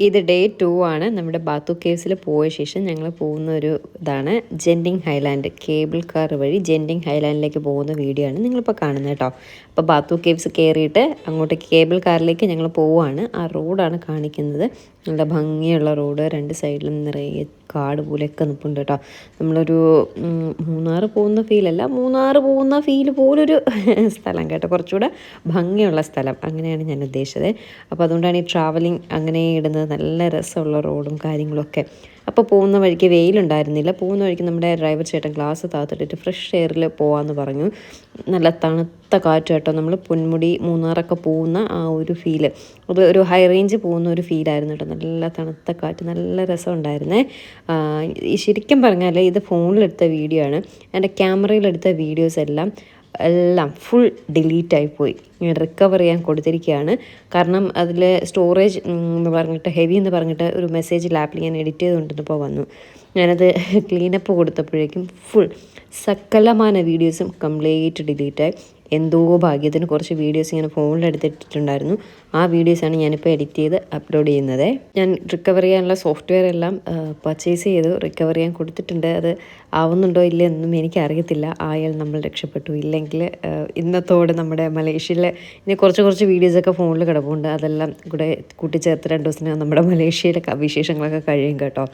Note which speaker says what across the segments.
Speaker 1: ഇത് day to ആണ്. നമ്മുടെ ബാത്തു കേവ്സിൽ പോയ ശേഷം ഞങ്ങൾ പോകുന്ന ഒരു ഇതാണ്. ജെൻഡിങ് ഹൈലാൻഡ് കേബിൾ കാർ വഴി ജെൻഡിങ് ഹൈലാൻഡിലേക്ക് പോകുന്ന വീഡിയോ ആണ് നിങ്ങളിപ്പോൾ കാണുന്നത് കേട്ടോ. അപ്പോൾ ബാത്തു കേവ്സ് കയറിയിട്ട് അങ്ങോട്ട് കേബിൾ കാറിലേക്ക് ഞങ്ങൾ പോവുകയാണ്. ആ റോഡാണ് കാണിക്കുന്നത്. നല്ല ഭംഗിയുള്ള റോഡ് രണ്ട് സൈഡിലും നിറയെ കാട് പോലെയൊക്കെ നിൽപ്പുണ്ട് കേട്ടോ. നമ്മളൊരു മൂന്നാർ പോകുന്ന ഫീലല്ല മൂന്നാർ പോകുന്ന ഫീൽ പോലൊരു സ്ഥലം കേട്ടോ. കുറച്ചുകൂടെ ഭംഗിയുള്ള സ്ഥലം. അങ്ങനെയാണ് ഞാൻ ഉദ്ദേശിച്ചത്. അപ്പോൾ അതുകൊണ്ടാണ് ഈ ട്രാവലിംഗ് അങ്ങനെ ഇടുന്നത്. നല്ല രസമുള്ള റോഡും കാര്യങ്ങളൊക്കെ. അപ്പോൾ പോകുന്ന വഴിക്ക് വെയിലുണ്ടായിരുന്നില്ല. പോകുന്ന വഴിക്ക് നമ്മുടെ ഡ്രൈവർ ചേട്ടൻ ഗ്ലാസ് താത്തിട്ടിട്ട് ഫ്രഷ് എയറിൽ പോകാമെന്ന് പറഞ്ഞു. നല്ല തണുത്ത കാറ്റ് കേട്ടോ. നമ്മൾ പൊന്മുടി മൂന്നാറൊക്കെ പോകുന്ന ആ ഒരു ഫീൽ അത് ഒരു ഹൈ റേഞ്ച് പോകുന്ന ഒരു ഫീലായിരുന്നു കേട്ടോ. നല്ല തണുത്ത കാറ്റ് നല്ല രസമുണ്ടായിരുന്നേ ശരിക്കും പറഞ്ഞാൽ ഇത് ഫോണിലെടുത്ത വീഡിയോ ആണ്. എന്റെ ക്യാമറയിലെടുത്ത വീഡിയോസ് എല്ലാം എല്ലാം ഫുൾ ഡിലീറ്റ് ഞാൻ റിക്കവർ ചെയ്യാൻ കൊടുത്തിരിക്കുകയാണ് കാരണം അതിൽ സ്റ്റോറേജ് എന്ന് പറഞ്ഞിട്ട് ഹെവി എന്ന് പറഞ്ഞിട്ട് ഒരു മെസ്സേജ് ലാപ്പിൽ ഞാൻ എഡിറ്റ് ചെയ്തുകൊണ്ടിരുന്നപ്പോൾ വന്നു. ഞാനത് ക്ലീനപ്പ് കൊടുത്തപ്പോഴേക്കും ഫുൾ സകലമാന വീഡിയോസും കംപ്ലീറ്റ് ഡിലീറ്റായി എന്തോ ഭാഗ്യത്തിന് കുറച്ച് വീഡിയോസ് ഇങ്ങനെ ഫോണിൽ എടുത്തിട്ടുണ്ടായിരുന്നു ആ വീഡിയോസാണ് ഞാനിപ്പോൾ എഡിറ്റ് ചെയ്ത് അപ്ലോഡ് ചെയ്യുന്നത്. ഞാൻ റിക്കവർ ചെയ്യാനുള്ള സോഫ്റ്റ്വെയർ എല്ലാം പർച്ചേസ് ചെയ്തു റിക്കവർ ചെയ്യാൻ കൊടുത്തിട്ടുണ്ട്. അത് ആവുന്നുണ്ടോ ഇല്ലേ എന്നൊന്നും എനിക്കറിയത്തില്ല. ആയാൽ നമ്മൾ രക്ഷപ്പെട്ടു. ഇല്ലെങ്കിൽ ഇന്നത്തോടെ നമ്മുടെ മലേഷ്യയിലെ ഇനി കുറച്ച് കുറച്ച് വീഡിയോസൊക്കെ ഫോണിൽ കിടപ്പുണ്ട്. അതെല്ലാം കൂടെ കൂട്ടിച്ചേർത്ത് രണ്ട് ദിവസത്തിന് നമ്മുടെ മലേഷ്യയിലെ വിശേഷങ്ങളൊക്കെ കഴിയും കേട്ടോ.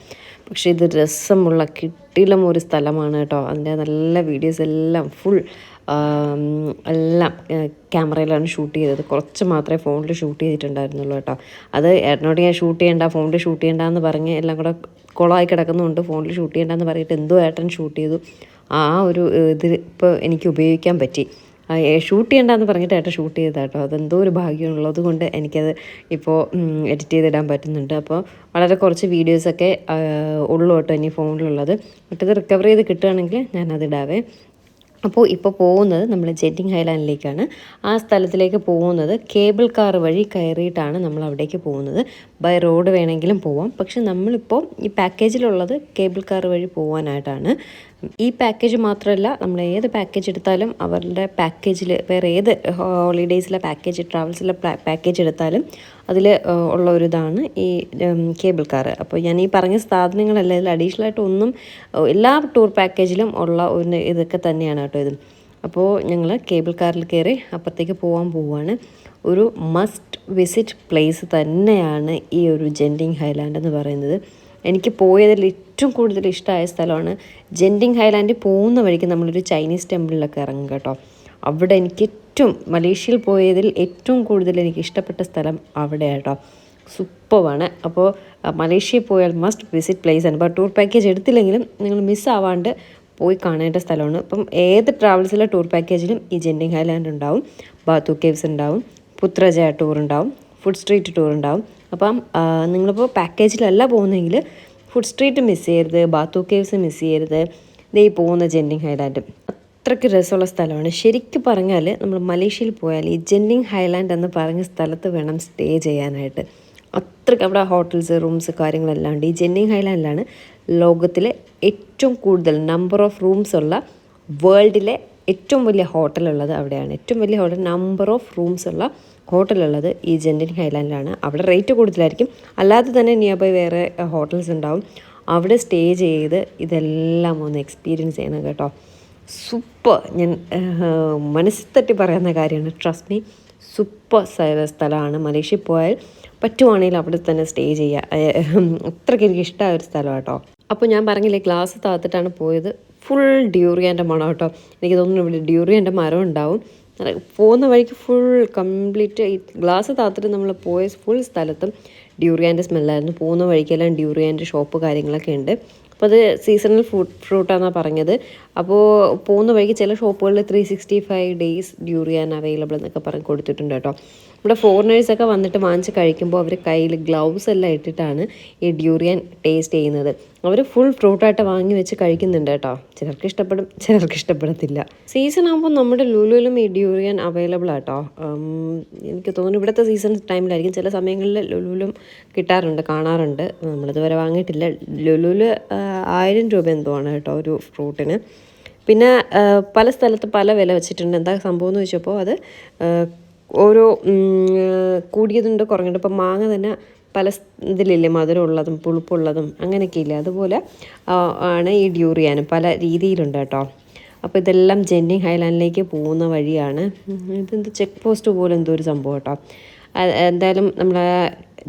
Speaker 1: പക്ഷേ ഇത് രസമുള്ള കിട്ടിലും ഒരു സ്ഥലമാണ് കേട്ടോ. അതിന്റെ നല്ല വീഡിയോസ് എല്ലാം ഫുൾ എല്ലാം ക്യാമറയിലാണ് ഷൂട്ട് ചെയ്തത്. കുറച്ച് മാത്രമേ ഫോണിൽ ഷൂട്ട് ചെയ്തിട്ടുണ്ടായിരുന്നുള്ളൂ കേട്ടോ. അത് ഏട്ടനോട് ഞാൻ ഷൂട്ട് ചെയ്യണ്ട ഫോണിൽ ഷൂട്ട് ചെയ്യണ്ട എന്ന് പറഞ്ഞ് എല്ലാം കൂടെ കുളമായി കിടക്കുന്നുണ്ട് ഫോണിൽ ഷൂട്ട് ചെയ്യണ്ടെന്ന് പറഞ്ഞിട്ട് എന്തോ ഏട്ടൻ ഷൂട്ട് ചെയ്തു. ആ ഒരു ഇത് ഇപ്പോൾ എനിക്ക് ഉപയോഗിക്കാൻ പറ്റി. ഷൂട്ട് ചെയ്യണ്ടെന്ന് പറഞ്ഞിട്ട് ഏട്ടൻ ഷൂട്ട് ചെയ്തതാ കേട്ടോ. അതെന്തോ ഒരു ഭാഗ്യമുള്ളത് കൊണ്ട് എനിക്കത് ഇപ്പോൾ എഡിറ്റ് ചെയ്തിടാൻ പറ്റുന്നുണ്ട്. അപ്പോൾ വളരെ കുറച്ച് വീഡിയോസൊക്കെ ഉള്ളൂ കേട്ടോ ഇനി ഫോണിലുള്ളത്. മറ്റത് റിക്കവർ ചെയ്ത് കിട്ടുകയാണെങ്കിൽ ഞാനതിടാവേ. അപ്പോൾ ഇപ്പോൾ പോകുന്നത് നമ്മൾ ജെറ്റിംഗ് ഹൈലാൻഡിലേക്കാണ്. ആ സ്ഥലത്തിലേക്ക് പോകുന്നത് കേബിൾ കാർ വഴി കയറിയിട്ടാണ് നമ്മൾ അവിടേക്ക് പോകുന്നത്. ബൈ റോഡ് വേണമെങ്കിലും പോവാം. പക്ഷെ നമ്മളിപ്പോൾ ഈ പാക്കേജിലുള്ളത് കേബിൾ കാർ വഴി പോകാനായിട്ടാണ് ഈ പാക്കേജ് മാത്രമല്ല നമ്മൾ ഏത് പാക്കേജ് എടുത്താലും അവരുടെ പാക്കേജിൽ വേറെ ഏത് ഹോളിഡേയ്സിലെ പാക്കേജ് ട്രാവൽസിലെ പാക്കേജ് എടുത്താലും അതിൽ ഉള്ള ഒരു ഈ കേബിൾ കാർ അപ്പോൾ ഞാൻ ഈ പറഞ്ഞ സാധനങ്ങളല്ല ഇതിൽ അഡീഷണൽ ആയിട്ട് ഒന്നും എല്ലാ ടൂർ പാക്കേജിലും ഉള്ള ഒരു ഇതൊക്കെ തന്നെയാണ് കേട്ടോ ഇത്. അപ്പോൾ ഞങ്ങൾ കേബിൾ കാറിൽ കയറി അപ്പുറത്തേക്ക് പോകാൻ പോവുകയാണ് ഒരു മസ്റ്റ് വിസിറ്റ് പ്ലേസ് തന്നെയാണ് ഈ ഒരു ജെൻഡിങ് ഹൈലാൻഡ് എന്ന് പറയുന്നത്. എനിക്ക് പോയതിൽ ഏറ്റവും കൂടുതൽ ഇഷ്ടമായ സ്ഥലമാണ് ജെൻഡിങ് ഹൈലാൻഡിൽ പോകുന്ന വഴിക്ക് നമ്മളൊരു ചൈനീസ് ടെമ്പിളിലൊക്കെ ഇറങ്ങും കേട്ടോ. അവിടെ എനിക്ക് ഏറ്റവും മലേഷ്യയിൽ പോയതിൽ ഏറ്റവും കൂടുതൽ എനിക്ക് ഇഷ്ടപ്പെട്ട സ്ഥലം അവിടെ കേട്ടോ. സൂപ്പറാണ് അപ്പോൾ മലേഷ്യയിൽ പോയാൽ മസ്റ്റ് വിസിറ്റ് പ്ലേസ് ആണ്. അപ്പോൾ ടൂർ പാക്കേജ് എടുത്തില്ലെങ്കിലും നിങ്ങൾ മിസ്സാവാണ്ട് പോയി കാണേണ്ട സ്ഥലമാണ്. അപ്പം ഏത് ട്രാവൽസിലെ ടൂർ പാക്കേജിലും ഈ ജെൻഡിങ് ഹൈലാൻഡ് ഉണ്ടാവും. ബാത്തു കേവ്സ് ഉണ്ടാവും. പുത്രജയ ടൂർ ഉണ്ടാവും. ഫുഡ് സ്ട്രീറ്റ് ടൂർ ഉണ്ടാവും. അപ്പം നിങ്ങളിപ്പോൾ പാക്കേജിലല്ല പോകുന്നതെങ്കിൽ ഫുഡ് സ്ട്രീറ്റ് മിസ് ചെയ്യരുത് ബാത്തു കേവ്സ് മിസ് ചെയ്യരുത്. ഈ പോകുന്ന ജെൻഡിങ് ഹൈലാൻഡ് അത്രയ്ക്ക് രസമുള്ള സ്ഥലമാണ്. ശരിക്കും പറഞ്ഞാൽ നമ്മൾ മലേഷ്യയിൽ പോയാൽ ഈ ജെൻഡിങ് ഹൈലാൻഡ് എന്ന് പറഞ്ഞ സ്ഥലത്ത് വേണം സ്റ്റേ ചെയ്യാനായിട്ട്. അത്രയ്ക്ക് അവിടെ ഹോട്ടൽസ് റൂംസ് കാര്യങ്ങളെല്ലാം ഉണ്ട്. ഈ ജെന്നിങ് ഹൈലാൻഡിലാണ് ലോകത്തിലെ ഏറ്റവും കൂടുതൽ നമ്പർ ഓഫ് റൂംസ് ഉള്ള വേൾഡിലെ ഏറ്റവും വലിയ ഹോട്ടലുള്ളത് അവിടെയാണ്. ഏറ്റവും വലിയ ഹോട്ടൽ നമ്പർ ഓഫ് റൂംസ് ഉള്ള ഹോട്ടലുള്ളത് ഈ ജെൻഡിൻ ഹൈലാൻഡിലാണ് അവിടെ റേറ്റ് കൂടുതലായിരിക്കും. അല്ലാതെ തന്നെ നിയർ ബൈ വേറെ ഹോട്ടൽസ് ഉണ്ടാവും. അവിടെ സ്റ്റേ ചെയ്ത് ഇതെല്ലാം ഒന്ന് എക്സ്പീരിയൻസ് ചെയ്യണം കേട്ടോ. സൂപ്പർ ഞാൻ മനസ്സിൽ തട്ടി പറയുന്ന കാര്യമാണ്. ട്രസ്റ്റ് മീ സൂപ്പർ സ്ഥലമാണ് മലേഷ്യയിൽ പോയാൽ പറ്റുവാണെങ്കിൽ അവിടെ തന്നെ സ്റ്റേ ചെയ്യുക അത്രയ്ക്ക് എനിക്ക് ഇഷ്ടമായ ഒരു സ്ഥലം കേട്ടോ. അപ്പോൾ ഞാൻ പറഞ്ഞില്ലേ ഗ്ലാസ് താത്തിട്ടാണ് പോയത്. ഫുൾ ഡ്യൂറിയാന്റെ മണം കേട്ടോ. എനിക്ക് തോന്നുന്നു ഇവിടെ ഡ്യൂറിയാന്റെ മരം ഉണ്ടാവും. പോകുന്ന വഴിക്ക് ഫുൾ കംപ്ലീറ്റ് ഈ ഗ്ലാസ് താത്തിട്ട് നമ്മൾ പോയ ഫുൾ സ്ഥലത്തും ഡ്യൂറിയാന്റെ സ്മെല്ലായിരുന്നു പോകുന്ന വഴിക്കെല്ലാം ഡ്യൂറിയാന്റെ ഷോപ്പ് കാര്യങ്ങളൊക്കെ ഉണ്ട്. അപ്പോൾ അത് സീസണൽ ഫ്രൂട്ട് ഫ്രൂട്ടാണെന്നാണ് പറഞ്ഞത്. അപ്പോൾ പോകുന്ന വഴിക്ക് ചില ഷോപ്പുകളിൽ three sixty five days durian available എന്നൊക്കെ പറഞ്ഞ് കൊടുത്തിട്ടുണ്ട് കേട്ടോ. നമ്മുടെ ഫോറിനേഴ്സൊക്കെ വന്നിട്ട് വാങ്ങിച്ച് കഴിക്കുമ്പോൾ അവർ കയ്യിൽ ഗ്ലൗസ് എല്ലാം ഇട്ടിട്ടാണ് ഈ ഡ്യൂറിയൻ ടേസ്റ്റ് ചെയ്യുന്നത്. അവർ ഫുൾ ഫ്രൂട്ടായിട്ട് വാങ്ങി വെച്ച് കഴിക്കുന്നുണ്ട് കേട്ടോ. ചിലർക്ക് ഇഷ്ടപ്പെടും ചിലർക്ക് ഇഷ്ടപ്പെടത്തില്ല. സീസൺ ആകുമ്പോൾ നമ്മുടെ ലുലുവിലും ഈ ഡ്യൂറിയൻ അവൈലബിൾ ആട്ടോ എനിക്ക് തോന്നുന്നു ഇവിടുത്തെ സീസൺ ടൈമിലായിരിക്കും ചില സമയങ്ങളിൽ ലുലുവിലും കിട്ടാറുണ്ട് കാണാറുണ്ട്. നമ്മളിതുവരെ വാങ്ങിയിട്ടില്ല. ലുലുവിൽ ആയിരം രൂപ എന്തോ ആണ് കേട്ടോ ഒരു ഫ്രൂട്ടിന്. പിന്നെ പല സ്ഥലത്ത് പല വില വെച്ചിട്ടുണ്ട്. എന്താ സംഭവം എന്ന് വെച്ചപ്പോൾ അത് ഓരോ കൂടിയതുണ്ട് കുറഞ്ഞിട്ടുണ്ട് ഇപ്പം മാങ്ങ തന്നെ പല ഇതിലില്ലേ മധുരമുള്ളതും പുളിപ്പുള്ളതും അങ്ങനെയൊക്കെ ഇല്ല. അതുപോലെ ആണ് ഈ ഡ്യൂറിയാനും പല രീതിയിലുണ്ട് കേട്ടോ. അപ്പോൾ ഇതെല്ലാം ജെന്നി ഹൈലാൻഡിലേക്ക് പോകുന്ന വഴിയാണ്. ഇതെന്ത് ചെക്ക് പോസ്റ്റ് പോലെ എന്തോ ഒരു സംഭവം കേട്ടോ. എന്തായാലും നമ്മളെ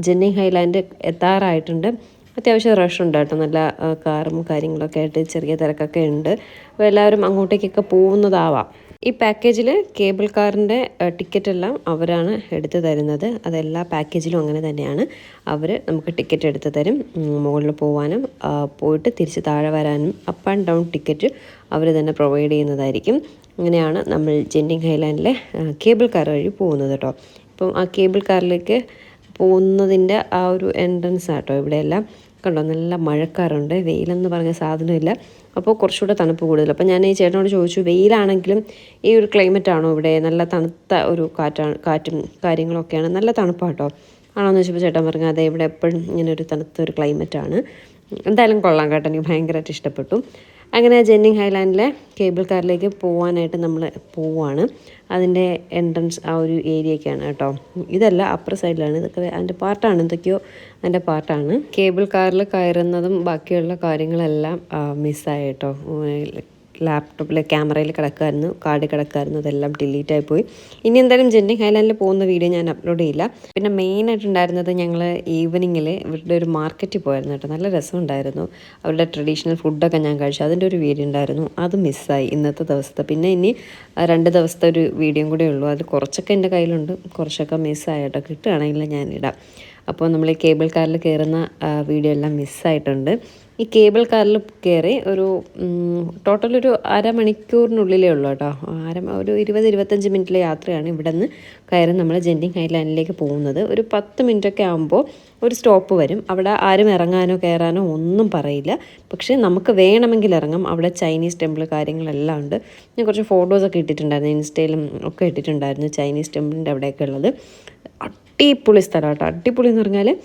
Speaker 1: ജെന്നി ഹൈലാൻഡ് എത്താറായിട്ടുണ്ട്. അത്യാവശ്യം റഷ് ഉണ്ട് കേട്ടോ നല്ല കാറും കാര്യങ്ങളൊക്കെ ആയിട്ട് ചെറിയ തിരക്കൊക്കെ ഉണ്ട്. അപ്പോൾ എല്ലാവരും അങ്ങോട്ടേക്കൊക്കെ പോകുന്നതാവാം. ഈ പാക്കേജിൽ കേബിൾ കാറിന്റെ ടിക്കറ്റ് എല്ലാം അവരാണ് എടുത്തു തരുന്നത്. അതെല്ലാ പാക്കേജിലും അങ്ങനെ തന്നെയാണ്. അവർ നമുക്ക് ടിക്കറ്റ് എടുത്തു തരും. മുകളിൽ പോകാനും പോയിട്ട് തിരിച്ച് താഴെ വരാനും അപ്പ് ആൻഡ് ഡൗൺ ടിക്കറ്റ് അവർ തന്നെ പ്രൊവൈഡ് ചെയ്യുന്നതായിരിക്കും. അങ്ങനെയാണ് നമ്മൾ ജെൻഡിങ് ഹൈലാൻഡിലെ കേബിൾ കാർ വഴി പോകുന്നത് കേട്ടോ ഇപ്പം ആ കേബിൾ കാറിലേക്ക് പോകുന്നതിന്റെ ആ ഒരു എൻട്രൻസ് ആട്ടോ ഇവിടെയെല്ലാം. കണ്ടോ നല്ല മഴക്കാറുണ്ട്. വെയിലെന്ന് പറഞ്ഞ സാധനമില്ല. അപ്പോൾ കുറച്ചുകൂടെ തണുപ്പ് കൂടുതൽ. അപ്പോൾ ഞാൻ ഈ ചേട്ടനോട് ചോദിച്ചു വെയിലാണെങ്കിലും ഈ ഒരു ക്ലൈമറ്റ് ആണോ ഇവിടെ? നല്ല തണുത്ത ഒരു കാറ്റാണ് കാറ്റും കാര്യങ്ങളൊക്കെയാണ്. നല്ല തണുപ്പാട്ടോ? ആണോ എന്ന് ചോദിച്ചപ്പോൾ ചേട്ടൻ പറഞ്ഞു അതെ ഇവിടെ എപ്പോഴും ഇങ്ങനെ ഒരു തണുത്ത ഒരു ക്ലൈമറ്റാണ്. എന്തായാലും കൊള്ളാം കേട്ടോ എനിക്ക് ഭയങ്കരമായിട്ട് ഇഷ്ടപ്പെട്ടു. അങ്ങനെ ജെന്നിങ് ഹൈലാൻഡിലെ കേബിൾ കാറിലേക്ക് പോകാനായിട്ട് നമ്മൾ പോവാണ്. അതിന്റെ എൻട്രൻസ് ആ ഒരു ഏരിയയ്ക്കാണ് കേട്ടോ. ഇതല്ല അപ്പർ സൈഡിലാണ് ഇതൊക്കെ അതിന്റെ പാർട്ടാണ് എന്തൊക്കെയോ അതിന്റെ പാർട്ടാണ് കേബിൾ കാറിൽ കയറുന്നതും ബാക്കിയുള്ള കാര്യങ്ങളെല്ലാം മിസ്സായി കേട്ടോ. ലാപ്ടോപ്പിൽ ക്യാമറയിൽ കിടക്കായിരുന്നു കാർഡ് കിടക്കായിരുന്നു അതെല്ലാം ഡിലീറ്റ് ആയി പോയി ഇനി എന്തായാലും ജെൻഡിങ് ഹൈലാൻഡിൽ പോകുന്ന വീഡിയോ ഞാൻ അപ്ലോഡ് ചെയ്യില്ല. പിന്നെ മെയിനായിട്ട് ഉണ്ടായിരുന്നത് ഞങ്ങൾ ഈവനിങ്ങിൽ ഇവരുടെ ഒരു മാർക്കറ്റിൽ പോയായിരുന്നു കേട്ടോ. നല്ല രസമുണ്ടായിരുന്നു. അവരുടെ ട്രഡീഷണൽ ഫുഡൊക്കെ ഞാൻ കഴിച്ചു. അതിന്റെ ഒരു വീഡിയോ ഉണ്ടായിരുന്നു. അത് മിസ്സായി ഇന്നത്തെ ദിവസത്തെ. പിന്നെ ഇനി രണ്ട് ദിവസത്തെ ഒരു വീഡിയോയും കൂടെ ഉള്ളൂ. അത് കുറച്ചൊക്കെ എന്റെ കയ്യിലുണ്ട്. കുറച്ചൊക്കെ മിസ്സായിട്ടോ കിട്ടുകയാണെങ്കിൽ ഞാനിടാം അപ്പോൾ നമ്മൾ ഈ കേബിൾ കാറിൽ കയറുന്ന വീഡിയോ എല്ലാം മിസ്സായിട്ടുണ്ട് ഈ കേബിൾ കാറിൽ കയറി ഒരു ടോട്ടൽ ഒരു അരമണിക്കൂറിനുള്ളിലേ ഉള്ളൂ കേട്ടോ. അര ഒരു ഇരുപത് ഇരുപത്തഞ്ച് മിനിറ്റിലെ യാത്രയാണ് ഇവിടെ നിന്ന് കയറി നമ്മൾ ജെൻഡിങ് ഹൈലാൻഡിലേക്ക് പോകുന്നത്. ഒരു പത്ത് മിനിറ്റൊക്കെ ആകുമ്പോൾ ഒരു സ്റ്റോപ്പ് വരും. അവിടെ ആരും ഇറങ്ങാനോ കയറാനോ ഒന്നും പറയില്ല. പക്ഷേ നമുക്ക് വേണമെങ്കിൽ ഇറങ്ങാം. അവിടെ ചൈനീസ് ടെമ്പിൾ കാര്യങ്ങളെല്ലാം ഉണ്ട്. ഞാൻ കുറച്ച് ഫോട്ടോസൊക്കെ ഇട്ടിട്ടുണ്ടായിരുന്നു. ഇൻസ്റ്റയിലും ഒക്കെ ഇട്ടിട്ടുണ്ടായിരുന്നു ചൈനീസ് ടെമ്പിളിന്റെ അവിടെയൊക്കെ ഉള്ളത്. അടിപൊളി സ്ഥലം കേട്ടോ. അടിപൊളി എന്ന് പറഞ്ഞാൽ